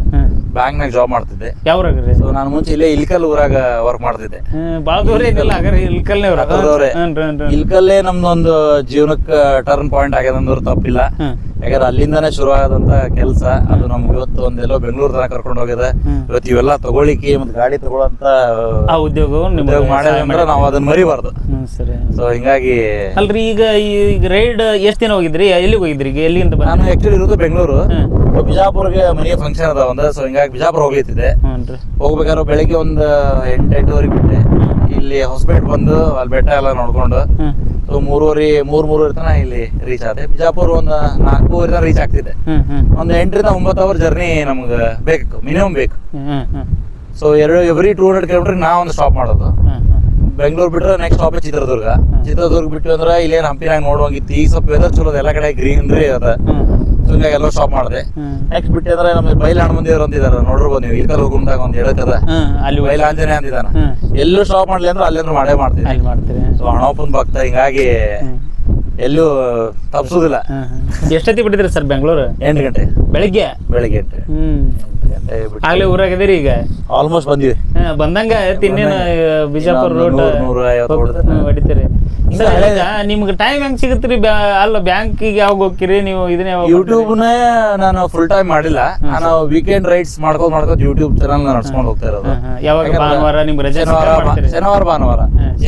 ಬ್ಯಾಂಕ್ನಾಗ ಜಾಬ್ ಮಾಡ್ತಿದ್ದೆ. ಯಾವ್ರಾಗ್ರಿ ಸೊ ನಾನು ಮುಂಚೆ ಇಲ್ಲೇ ಇಲ್ಕಲ್ ಊರಾಗ ವರ್ಕ್ ಮಾಡ್ತಿದ್ದೆ. ಭಾಳ ದೂರ ಏನಿಲ್ಲ ಹಾಗಾರೆ ಇಲ್ಕಲ್ನೇ ಅವ್ರ ಹತ್ರದವ್ರೆ. ಇಲ್ಕಲ್ಲೇ ನಮ್ದೊಂದು ಜೀವನಕ್ಕೆ ಟರ್ನ್ ಪಾಯಿಂಟ್ ಆಗ್ಯದಂದ್ರೆ ತಪ್ಪಿಲ್ಲ. ಯಾಕಂದ್ರೆ ಅಲ್ಲಿಂದಾನೇ ಶುರು ಆದಂತ ಕೆಲಸ ಅದು ನಮ್ಗೆ ಇವತ್ತು ಒಂದೆಲ್ಲೋ ಬೆಂಗಳೂರು ತನಕ ಕರ್ಕೊಂಡು ಹೋಗಿದೆ. ಇವತ್ತು ಇವೆಲ್ಲ ತಗೊಳಿಕ್ಕೆ ಮತ್ತೆ ಗಾಡಿ ತಗೊಳ್ಳಂತ ಆ ಉದ್ಯೋಗ ಮಾಡಿದ್ರೆ ನಾವು ಅದನ್ನ ಮರಿಬಾರ್ದು. ಸರಿ. ಸೊ ಹಿಂಗಾಗಿ ಅಲ್ರಿ ಈಗ ಈಗ ರೈಡ್ ಎಷ್ಟ್ ದಿನ ಹೋಗಿದ್ರಿ? ಎಲ್ಲಿಗೆ ಹೋಗಿದ್ರಿ ಈಗ? ಎಲ್ಲಿಂದ ನಾನು ಆಕ್ಚುಲಿ ಇರೋದು ಬೆಂಗಳೂರು. ಬಿಜಾಪುರ್ಗೆ ಮನೆಯ ಫಂಕ್ಷನ್ ಅದಾವ ಅಂದ್ರೆ ಸೊ ಹಿಂಗಾಗಿ ಬಿಜಾಪುರ ಹೋಗ್ಲಿತ್ತಿದೆ. ಹ್ಞೂ ಹೋಗ್ಬೇಕಾದ್ರೆ ಬೆಳಿಗ್ಗೆ ಒಂದು ಎಂಟು ಎಂಟೂವರೆಗೆ ಬಿಟ್ಟೆ ಇಲ್ಲಿ ಹೊಸಪೇಟೆ ಬಂದು ಅಲ್ಲಿ ಬೆಟ್ಟ ಎಲ್ಲ ನೋಡ್ಕೊಂಡು ಸೊ ಮೂರುವರೆ ಮೂರ್ ಮೂರುವರೆ ತನ ಇಲ್ಲಿ ರೀಚ್ ಆದೆ. ಬಿಜಾಪುರ ಒಂದು ನಾಲ್ಕೂವರೆ ತನ ರೀಚ್ ಆಗ್ತಿದೆ. ಒಂದು ಎಂಟರಿಂದ ಒಂಬತ್ತು ಅವರ್ ಜರ್ನಿ ನಮ್ಗೆ ಬೇಕು. ಮಿನಿಮಮ್ ಬೇಕು ಸೊ ಎರಡು ಎವ್ರಿ ಟೂ ಹಂಡ್ರೆಡ್ ಕಿಲೋಮೀಟರ್ ನಾ ಒಂದು ಸ್ಟಾಪ್ ಮಾಡೋದು. ಬೆಂಗಳೂರು ಬಿಟ್ರೆ ನೆಕ್ಸ್ಟ್ ಸ್ಟಾಪ್ ಚಿತ್ರದುರ್ಗ. ಚಿತ್ರದುರ್ಗ ಬಿಟ್ಟು ಅಂದ್ರೆ ಇಲ್ಲೇನು ಹಂಪಿನಾಗ ನೋಡುವಂಗಿತ್ತು. ಈ ಸ್ವಲ್ಪ ವೆದರ್ ಚಲೋ ಎಲ್ಲ ಕಡೆ ಗ್ರೀನ್ರಿ ಅದ. ಹ್ಮ್ ಸೊ ಹಿಂಗಾಗಿ ಎಲ್ಲ ಸ್ಟಾಪ್ ಮಾಡಿದೆ. ನೆಕ್ಸ್ಟ್ ಬಿಟ್ಟು ಅಂದ್ರೆ ನಮಗೆ ಬೈಲ್ ಮಂದಿರ ಅಂತಿದಾರೆ. ನೋಡಿರ್ಬೋದು ನೀವು. ಇಲ್ಕಲ್ ಗುಂಡಾಗ ಒಂದು ಅಲ್ಲಿ ಬೈಲಾಂಜನೇ ಬೈಲ್ ಅಂತಿದ್ದಾನ ಎಲ್ಲೂ ಸ್ಟಾಪ್ ಮಾಡ್ಲಿ ಅಂದ್ರೆ ಅಲ್ಲೇಂದ್ರೆ ಮಾಡೇ ಮಾಡ್ತೀನಿ ಮಾಡ್ತೀರಿ. ಸೊ ಹಣಪ್ಪನ ಭಕ್ತ ಹಿಂಗಾಗಿ ಎಲ್ಲೂ ತಪ್ಸೋದಿಲ್ಲ. ಎಷ್ಟೊತ್ತಿ ಬಿಟ್ಟಿದ್ರಿ ಸರ್ ಬೆಂಗಳೂರು? ಎಂಟು ಗಂಟೆ. ಬೆಳಿಗ್ಗೆ? ಬೆಳಿಗ್ಗೆ ಎಂಟು. ಆಗ್ಲೇ ಊರಾಗ ಆಗ್ಲೇ ಊರಾಗಿದ್ದೀರಿ ಈಗ? ಆಲ್ಮೋಸ್ಟ್ ಬಂದಿವಿ. ಬಂದಂಗ ತಿನ್ನೇನು ಬಿಜಾಪುರ ರೋಡ್ ನೂರು, ನೂರ ಐವತ್ತು ಹೊಡಿತೀರಿ. ನಿಮ್ಗೆ ಟೈಮ್ ಹೆಂಗ್ ಸಿಗತ್ರಿ ಅಲ್ಲ ಬ್ಯಾಂಕಿಗೆ ಯಾವಾಗ ಹೋಗ್ತೀರಿ ನೀವು ಇದನ್ನ ಯೂಟ್ಯೂಬ್ ಯೂಟ್ಯೂಬ್ನ ನಾನು ಫುಲ್ ಟೈಮ್ ಮಾಡಿಲ್ಲ. ನಾನು ವೀಕೆಂಡ್ ರೈಡ್ಸ್ ಮಾಡ್ಕೊಂಡ್ ಮಾಡ್ಕೊಂಡು ಯೂಟ್ಯೂಬ್ ಚಾನಲ್ ನಡ್ಸ್ಕೊಂಡು ಹೋಗ್ತಾ ಇರೋದು. ಯಾವಾಗ? ಭಾನುವಾರ ನಿಮ್ಗೆ ರಜೆ ಶನಿವಾರ ಭಾನುವಾರ.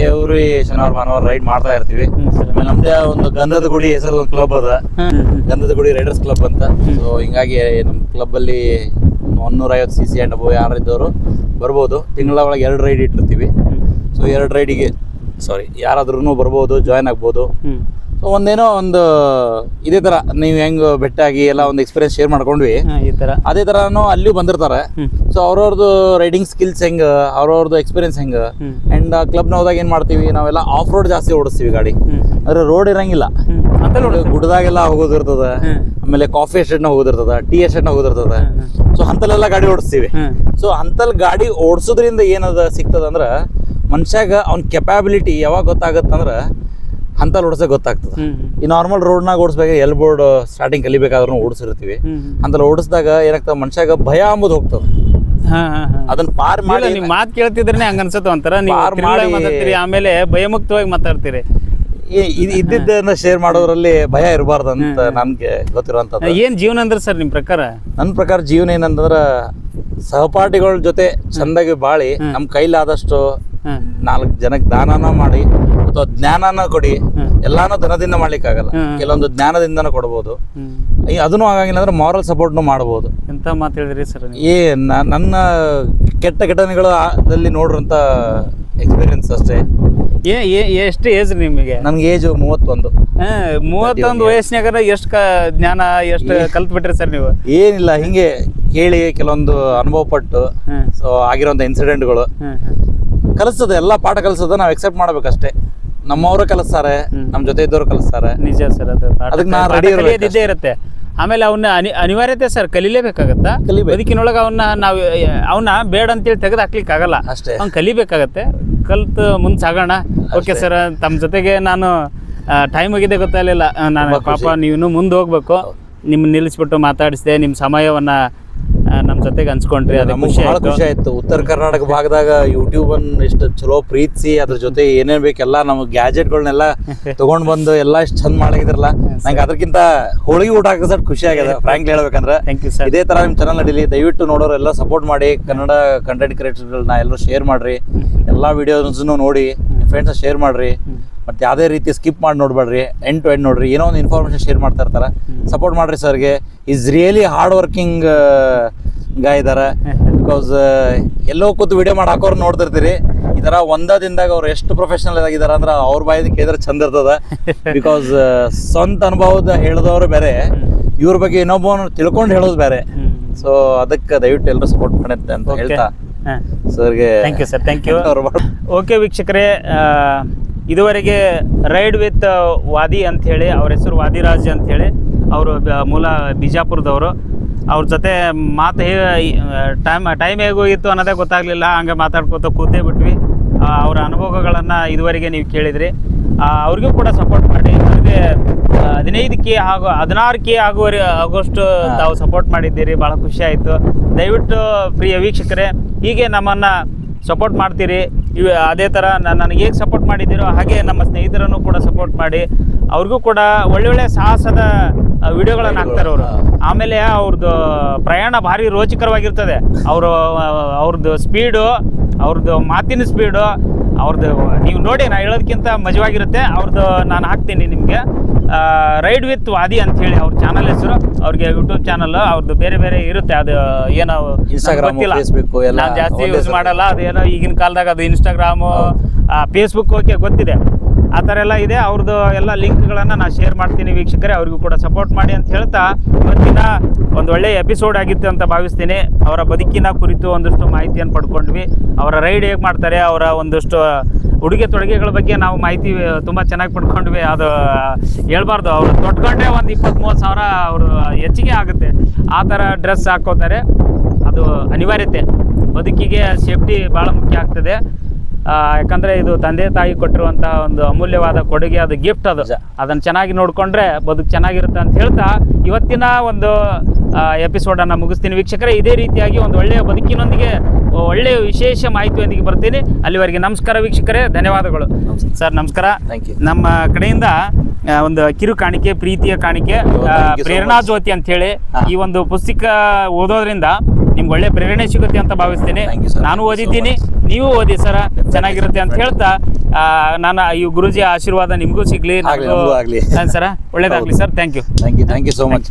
ಎವ್ರಿ ಶನಿವಾರ ಭಾನುವಾರ ರೈಡ್ ಮಾಡ್ತಾ ಇರ್ತೀವಿ. ನಮ್ದೇ ಒಂದು ಗಂಧದ ಗುಡಿ ಹೆಸರು ಒಂದು ಕ್ಲಬ್ ಅದ. ಗಂಧದ ಗುಡಿ ರೈಡರ್ಸ್ ಕ್ಲಬ್ ಅಂತ. ಸೊ ಹಿಂಗಾಗಿ ನಮ್ಮ ಕ್ಲಬ್ ಅಲ್ಲಿ ಒನ್ನೂರ ಐವತ್ತು ಸಿ ಸಿ ಅಂಡ್ ಯಾರು ಇದ್ದವರು ಬರ್ಬೋದು. ತಿಂಗಳ ಒಳಗೆ ಎರಡು ರೈಡ್ ಇಟ್ಟಿರ್ತೀವಿ. ಸೊ ಎರಡು ರೈಡಿಗೆ ಸಾರಿ ಯಾರಾದ್ರೂ ಬರ್ಬೋದು ಜಾಯ್ನ್ ಆಗ್ಬೋದು. ಸೊ ಒಂದೇನೋ ಒಂದು ಇದೇ ತರ ನೀವು ಹೆಂಗ್ ಬೆಟ್ಟಾಗಿ ಎಲ್ಲ ಒಂದು ಎಕ್ಸ್ಪೀರಿಯನ್ಸ್ ಶೇರ್ ಮಾಡ್ಕೊಂಡ್ವಿ. ಈ ತರ. ಅದೇ ತರನು ಅಲ್ಲಿಯೂ ಬಂದಿರ್ತಾರೆ. ಸೊ ಅವ್ರವ್ರದ್ದು ರೈಡಿಂಗ್ ಸ್ಕಿಲ್ಸ್ ಹೆಂಗ ಅವ್ರವ್ರದ್ದು ಎಕ್ಸ್ಪೀರಿಯನ್ಸ್ ಹೆಂಗ. ಅಂಡ್ ಕ್ಲಬ್ನ ಹೋದಾಗ ಏನ್ ಮಾಡ್ತೀವಿ ನಾವೆಲ್ಲ ಆಫ್ ರೋಡ್ ಜಾಸ್ತಿ ಓಡಿಸ್ತೀವಿ ಗಾಡಿ. ಅಂದ್ರೆ ರೋಡ್ ಇರಂಗಿಲ್ಲ. ಗುಡ್ದಾಗೆಲ್ಲ ಅಂತ ನೋಡಿ ಗುಡ್ಡದಾಗೆಲ್ಲ ಹೋಗೋದಿರ್ತದ. ಆಮೇಲೆ ಕಾಫಿ ಎಸ್ಟೇಟ್ನ ಹೋಗೋದಿರ್ತದ ಟೀ ಎಸ್ಟೇಟ್ನ ಹೋಗೋದಿರ್ತದ. ಹ್ಮ್, ಸೊ ಅಂತಲ್ಲೆಲ್ಲ ಗಾಡಿ ಓಡಿಸ್ತೀವಿ. ಸೊ ಅಂತಲ್ ಗಾಡಿ ಓಡಿಸೋದ್ರಿಂದ ಏನದ ಸಿಗ್ತದ ಅಂದ್ರ ಮನುಷ್ಯಾಗ ಅವ್ನ ಕೆಪಾಬಿಲಿಟಿ ಯಾವಾಗ ಗೊತ್ತಾಗತ್ತಂದ್ರ ಹಂತಲ್ಲಿ ಓಡಿಸೋ ಗೊತ್ತಾಗ್ತದೆ. ಈ ನಾರ್ಮಲ್ ರೋಡ್ನಾಗ ಓಡಿಸ್ಬೇಕು ಎಲ್ ಬೋರ್ಡ್ ಸ್ಟಾರ್ಟಿಂಗ್ ಕಲಿಬೇಕಾದ್ರೂ ಓಡಿಸಿರ್ತೀವಿ. ಅಂತ ಅಂತಲ್ಲಿ ಓಡಿಸಿದಾಗ ಏನಾಗ್ತದೆ ಮನುಷ್ಯಾಗ ಭಯ ಅಂಬುದು ಹೋಗ್ತದೆ. ಅದನ್ನ ಪಾರ್ ಮಾಡಿ ನೀವು ಮಾತು ಕೇಳ್ತಿದ್ರೆ ಹಂಗ ಅನ್ಸುತ್ತೆ ಒಂಥರ. ನೀವು ಆಮೇಲೆ ಭಯಮುಕ್ತವಾಗಿ ಮಾತಾಡ್ತೀರಿ. ಇದ್ದಿದ್ದನ್ನ ಶೇರ್ ಮಾಡೋದ್ರಲ್ಲಿ ಭಯ ಇರಬಾರ್ದು ಅಂತ ನಮ್ಗೆ ಗೊತ್ತಿರುವಂತ ಏನ್ ಜೀವನ ಅಂದ್ರೆ ಸರ್ ನಿಮ್ ಪ್ರಕಾರ? ನನ್ನ ಪ್ರಕಾರ ಜೀವನ ಏನಂತಂದ್ರ ಸಹಪಾಠಿಗಳ ಜೊತೆ ಚಂದಾಗಿ ಬಾಳಿ ನಮ್ಮ ಕೈಲಾದಷ್ಟು ನಾಲ್ಕು ಜನಕ್ಕೆ ದಾನನ ಮಾಡಿ ಅಥವಾ ಜ್ಞಾನನ ಕೊಡಿ ಎಲ್ಲಾನು ಧನದಿಂದ ಮಾಡ್ಲಿಕ್ಕೆ ಆಗಲ್ಲ ಕೆಲವೊಂದು ಜ್ಞಾನದಿಂದನೂ ಕೊಡ್ಬೋದು. ಅದನ್ನು ಆಗಂಗಿಲ್ಲ ಅಂದ್ರೆ ಮಾರಲ್ ಸಪೋರ್ಟ್ನು ಮಾಡ್ಬೋದು. ಎಂತ ಮಾತು ಹೇಳಿದ್ರಿ ಸರ್ ಏ ನನ್ನ ಕೆಟ್ಟ ಘಟನೆಗಳು ನೋಡ್ರಂತ ಎಕ್ಸ್ಪೀರಿಯನ್ಸ್ ಅಷ್ಟೇ. ಏ ಎಷ್ಟು ಏಜ್ ನಿಮಗೆ? ನನ್ಗೆ ಏಜ್ ಮೂವತ್ತೊಂದು. ಮೂವತ್ತೊಂದು ವಯಸ್ಸಿನಾಗ ಎಷ್ಟು ಜ್ಞಾನ ಎಷ್ಟು ಕಲ್ತ್ಬಿಟ್ರಿ ಸರ್ ನೀವು? ಏನಿಲ್ಲ ಹಿಂಗೆ ಕೇಳಿ ಕೆಲವೊಂದು ಅನುಭವ ಪಟ್ಟು ಸೊ ಆಗಿರೋಂಥ ಇನ್ಸಿಡೆಂಟ್ಗಳು ಕಲಿಸ್ತದೆ ಎಲ್ಲ ಪಾಠ ಕಲಿಸೋದು ನಾವು ಎಕ್ಸೆಪ್ಟ್ ಮಾಡ್ಬೇಕಷ್ಟೇ. ನಮ್ಮವರು ಕಲಿಸ್ತಾರೆ ನಮ್ಮ ಜೊತೆ ಇದ್ದವ್ರು ಕಲಿಸ್ತಾರೆ. ನಿಜ ಸರ್ ಅದು. ಅದಕ್ಕೆ ನಾ ರೆಡಿ ಇದ್ದೇ ಇರುತ್ತೆ. ಆಮೇಲೆ ಅವನ್ನ ಅನಿ ಅನಿವಾರ್ಯತೆ ಸರ್ ಕಲಿಲೇಬೇಕಾಗತ್ತ. ಬದುಕಿನೊಳಗೆ ಅವನ್ನ ನಾವು ಅವನ್ನ ಬೇಡ ಅಂತೇಳಿ ತೆಗೆದು ಹಾಕ್ಲಿಕ್ಕೆ ಆಗಲ್ಲ ಅಷ್ಟೇ. ಅವ್ನು ಕಲಿಬೇಕಾಗತ್ತೆ. ಕಲ್ತು ಮುಂದೆ ಸಾಗೋಣ. ಓಕೆ ಸರ್ ತಮ್ಮ ಜೊತೆಗೆ ನಾನು ಟೈಮ್ ಆಗಿದೆ ಗೊತ್ತಾಗಲಿಲ್ಲ. ನಾನು. ಪಾಪ ನೀವು ಮುಂದೆ ಹೋಗ್ಬೇಕು. ನಿಮ್ಮ ನಿಲ್ಲಿಸ್ಬಿಟ್ಟು ಮಾತಾಡಿಸಿದೆ ನಿಮ್ಮ ಸಮಯವನ್ನ ಜೊತೆಗೆ ಹಂಚ್ಕೊಂಡ್ರಿ ಅದು ನಮಗೆ ಖುಷಿ ಬಹಳ ಆಯ್ತು. ಖುಷಿ ಆಯ್ತು. ಉತ್ತರ ಕರ್ನಾಟಕ ಭಾಗದಾಗ ಯೂಟ್ಯೂಬ್ ಅನ್ನ ಇಷ್ಟು ಚಲೋ ಪ್ರೀತಿಸಿ ಅದ್ರ ಜೊತೆ ಏನೇನ್ ಬೇಕೆಲ್ಲ ನಮಗೆ ಗ್ಯಾಜೆಟ್ಗಳನ್ನೆಲ್ಲ ತಗೊಂಡ್ ಬಂದು ಎಲ್ಲ ಇಷ್ಟು ಚಂದ ಮಾಡಿದ್ರಲ್ಲ ನಂಗೆ ಅದಕ್ಕಿಂತ ಹೋಳಿಗೆ ಊಟ ಹಾಕಿದ್ರೆ ಖುಷಿ ಆಗ್ಯದ ಫ್ರಾಂಕ್ಲಿ ಹೇಳ್ಬೇಕಂದ್ರೆ. ಇದೇ ತರ ನಿಮ್ ಚಾನಲ್ ನಡೀಲಿ ದಯವಿಟ್ಟು ನೋಡೋರು ಎಲ್ಲ ಸಪೋರ್ಟ್ ಮಾಡಿ ಕನ್ನಡ ಕಂಟೆಂಟ್ ಕ್ರಿಯೇಟರ್ಗಳನ್ನ ಎಲ್ಲರೂ ಶೇರ್ ಮಾಡ್ರಿ ಎಲ್ಲಾ ವಿಡಿಯೋಸ್ನು ನೋಡಿ ಫ್ರೆಂಡ್ಸ್ ಶೇರ್ ಮಾಡ್ರಿ ಮತ್ತೆ ಯಾವುದೇ ರೀತಿ ಸ್ಕಿಪ್ ಮಾಡಿ ನೋಡ್ಬೇಡ್ರಿ ಎಂಡ್ ಟು ಎಂಡ್ ನೋಡ್ರಿ ಏನೋ ಒಂದು ಇನ್ಫಾರ್ಮೇಷನ್ ಶೇರ್ ಮಾಡ್ತಾ ಇರ್ತಾರೆ ಸಪೋರ್ಟ್ ಮಾಡ್ರಿ ಸರ್ಗೆ. Is really hard working guy ಇದಾರ. ಬಿಕಾಸ್ ಎಲ್ಲೋ ಕೂತು ವಿಡಿಯೋ ಮಾಡಿ ಹಾಕೋರು ನೋಡ್ತಿರ್ತೀರಿ. ಈ ಥರ ಒಂದ ದಿನದಾಗ ಅವ್ರು ಎಷ್ಟು ಪ್ರೊಫೆಷನಲ್ ಆಗಿದಾರ ಅಂದ್ರೆ ಅವ್ರ ಬಾಯಿದ ಕೇಳಿದ್ರೆ ಚಂದ ಇರ್ತದ. ಬಿಕಾಸ್ ಸ್ವಂತ ಅನುಭವದ ಹೇಳಿದವರು ಬೇರೆ. ಇವ್ರ ಬಗ್ಗೆ ಇನ್ನೊಬ್ಬ ತಿಳ್ಕೊಂಡು ಹೇಳೋದು ಬೇರೆ. ಸೊ ಅದಕ್ಕೆ ದಯವಿಟ್ಟು ಎಲ್ಲರೂ ಸಪೋರ್ಟ್ ಮಾಡುತ್ತೆ ಅಂತ. ಹೇಳ್ತಾ. ಸರ್ಗೆ thank you sir thank you okay ವೀಕ್ಷಕರೇ ಇದುವರೆಗೆ ರೈಡ್ ವಿತ್ ವಾದಿ ಅಂತ ಹೇಳಿ ಅವ್ರ ಹೆಸರು ವಾದಿರಾಜ್ ಹೇಳಿ ಅವರು ಮೂಲ ಬಿಜಾಪುರದವರು. ಅವ್ರ ಜೊತೆ ಮಾತು ಹೇ ಟೈಮ್ ಟೈಮ್ ಹೇಗೋಗಿತ್ತು ಅನ್ನೋದೇ ಗೊತ್ತಾಗಲಿಲ್ಲ. ಹಂಗೆ ಮಾತಾಡ್ಕೋತ ಕೂತೇ ಬಿಟ್ವಿ. ಅವರ ಅನುಭವಗಳನ್ನು ಇದುವರೆಗೆ ನೀವು ಕೇಳಿದ್ರಿ. ಅವ್ರಿಗೂ ಕೂಡ ಸಪೋರ್ಟ್ ಮಾಡಿ. ಅವ್ರಿಗೆ ಹದಿನೈದು ಕೆ ಹಾಗೂ ಹದಿನಾರು ಕೆ ಆಗುವರೆ ಆಗೋಷ್ಟು ತಾವು ಸಪೋರ್ಟ್ ಮಾಡಿದ್ದೀರಿ. ಭಾಳ ಖುಷಿ ಆಯಿತು. ದಯವಿಟ್ಟು ಪ್ರಿಯ ವೀಕ್ಷಕರೇ ಹೀಗೆ ನಮ್ಮನ್ನು ಸಪೋರ್ಟ್ ಮಾಡ್ತೀರಿ. ಇವ ಅದೇ ಥರ ನನಗೆ ಹೇಗೆ ಸಪೋರ್ಟ್ ಮಾಡಿದ್ದೀರೋ ಹಾಗೆ ನಮ್ಮ ಸ್ನೇಹಿತರನ್ನು ಕೂಡ ಸಪೋರ್ಟ್ ಮಾಡಿ. ಅವ್ರಿಗೂ ಕೂಡ ಒಳ್ಳೊಳ್ಳೆ ಸಾಹಸದ ವಿಡಿಯೋಗಳನ್ನು ಹಾಕ್ತಾರೆ ಅವರು. ಆಮೇಲೆ ಅವ್ರದ್ದು ಪ್ರಯಾಣ ಭಾರಿ ರೋಚಕರವಾಗಿರ್ತದೆ. ಅವರು ಅವ್ರದ್ದು ಸ್ಪೀಡು ಅವ್ರದ್ದು ಮಾತಿನ ಸ್ಪೀಡು ಅವ್ರದ್ದು ನೀವು ನೋಡಿ ನಾ ಹೇಳೋದಕ್ಕಿಂತ ಮಜವಾಗಿರುತ್ತೆ. ಅವ್ರದ್ದು ನಾನು ಹಾಕ್ತೀನಿ ನಿಮಗೆ. ರೈಡ್ ವಿತ್ ವಾದಿ ಅಂತ ಹೇಳಿ ಅವ್ರ ಚಾನಲ್ ಹೆಸರು. ಅವ್ರಿಗೆ ಯೂಟ್ಯೂಬ್ ಚಾನಲ್ ಅವ್ರದ್ದು ಬೇರೆ ಬೇರೆ ಇರುತ್ತೆ. ಅದು ಏನೋ ಇನ್ಸ್ಟಾಗ್ರಾಮ್ ಎಲ್ಲ ಜಾಸ್ತಿ ಯೂಸ್. ಮಾಡಲ್ಲ. ಅದೇನೋ ಈಗಿನ ಕಾಲದಾಗ ಅದು ಇನ್ಸ್ಟಾಗ್ರಾಮು ಫೇಸ್ಬುಕ್ ಓಕೆ ಗೊತ್ತಿದೆ. ಆ ಥರ ಎಲ್ಲ ಇದೆ. ಅವ್ರದ್ದು ಎಲ್ಲ ಲಿಂಕ್ಗಳನ್ನು ನಾನು ಶೇರ್ ಮಾಡ್ತೀನಿ ವೀಕ್ಷಕರೇ, ಅವ್ರಿಗೂ ಕೂಡ ಸಪೋರ್ಟ್ ಮಾಡಿ ಅಂತ ಹೇಳ್ತಾ ಇವತ್ತಿನ ಒಂದು ಒಳ್ಳೆಯ ಎಪಿಸೋಡ್ ಆಗಿತ್ತು ಅಂತ ಭಾವಿಸ್ತೀನಿ. ಅವರ ಬದುಕಿನ ಕುರಿತು ಒಂದಷ್ಟು ಮಾಹಿತಿಯನ್ನು ಪಡ್ಕೊಂಡ್ವಿ. ಅವರ ರೈಡ್ ಹೇಗೆ ಮಾಡ್ತಾರೆ, ಅವರ ಒಂದಷ್ಟು ಉಡುಗೆ ತೊಡುಗೆಗಳ ಬಗ್ಗೆ ನಾವು ಮಾಹಿತಿ ತುಂಬ ಚೆನ್ನಾಗಿ ಪಡ್ಕೊಂಡ್ವಿ. ಅದು ಹೇಳ್ಬಾರ್ದು. ಅವರು ತೊಟ್ಕೊಂಡ್ರೆ ಒಂದು ಇಪ್ಪತ್ತ್ ಮೂವತ್ತು ಸಾವಿರ ಅವರು ಹೆಚ್ಚಿಗೆ ಆಗುತ್ತೆ. ಆ ಥರ ಡ್ರೆಸ್ ಹಾಕ್ಕೋತಾರೆ. ಅದು ಅನಿವಾರ್ಯತೆ. ಬದುಕಿಗೆ ಸೇಫ್ಟಿ ಭಾಳ ಮುಖ್ಯ ಆಗ್ತದೆ. ಯಾಕಂದ್ರೆ ಇದು ತಂದೆ ತಾಯಿ ಕೊಟ್ಟಿರುವಂತಹ ಒಂದು ಅಮೂಲ್ಯವಾದ ಕೊಡುಗೆ ಅದು ಗಿಫ್ಟ್ ಅದು. ಅದನ್ನು ಚೆನ್ನಾಗಿ ನೋಡ್ಕೊಂಡ್ರೆ ಬದುಕು ಚೆನ್ನಾಗಿರುತ್ತೆ ಅಂತ ಹೇಳ್ತಾ ಇವತ್ತಿನ ಒಂದು ಎಪಿಸೋಡನ್ನು ಮುಗಿಸ್ತೀನಿ. ವೀಕ್ಷಕರೇ ಇದೇ ರೀತಿಯಾಗಿ ಒಂದು ಒಳ್ಳೆಯ ಬದುಕಿನೊಂದಿಗೆ ಒಳ್ಳೆಯ ವಿಶೇಷ ಮಾಹಿತಿಯೊಂದಿಗೆ ಬರ್ತೀನಿ. ಅಲ್ಲಿವರೆಗೆ ನಮಸ್ಕಾರ ವೀಕ್ಷಕರೇ ಧನ್ಯವಾದಗಳು. ಸರ್ ನಮಸ್ಕಾರ. ನಮ್ಮ ಕಡೆಯಿಂದ ಒಂದು ಕಿರು ಕಾಣಿಕೆ ಪ್ರೀತಿಯ ಕಾಣಿಕೆ ಪ್ರೇರಣಾ ಜ್ಯೋತಿ ಅಂತ ಹೇಳಿ ಈ ಒಂದು ಪುಸ್ತಕ ಓದೋದ್ರಿಂದ ನಿಮ್ಗೆ ಒಳ್ಳೆ ಪ್ರೇರಣೆ ಸಿಗುತ್ತೆ ಅಂತ ಭಾವಿಸ್ತೀನಿ. ನಾನು ಓದಿದ್ದೀನಿ ನೀವು ಓದಿ ಸರ. ಚೆನ್ನಾಗಿರುತ್ತೆ ಅಂತ ಹೇಳ್ತಾ ನಾನು ಈ ಗುರುಜಿ ಆಶೀರ್ವಾದ ನಿಮಗೂ ಸಿಗ್ಲಿ. ಸರ ಒಳ್ಳೇದಾಗ್ಲಿ sir. Thank you thank you thank you so much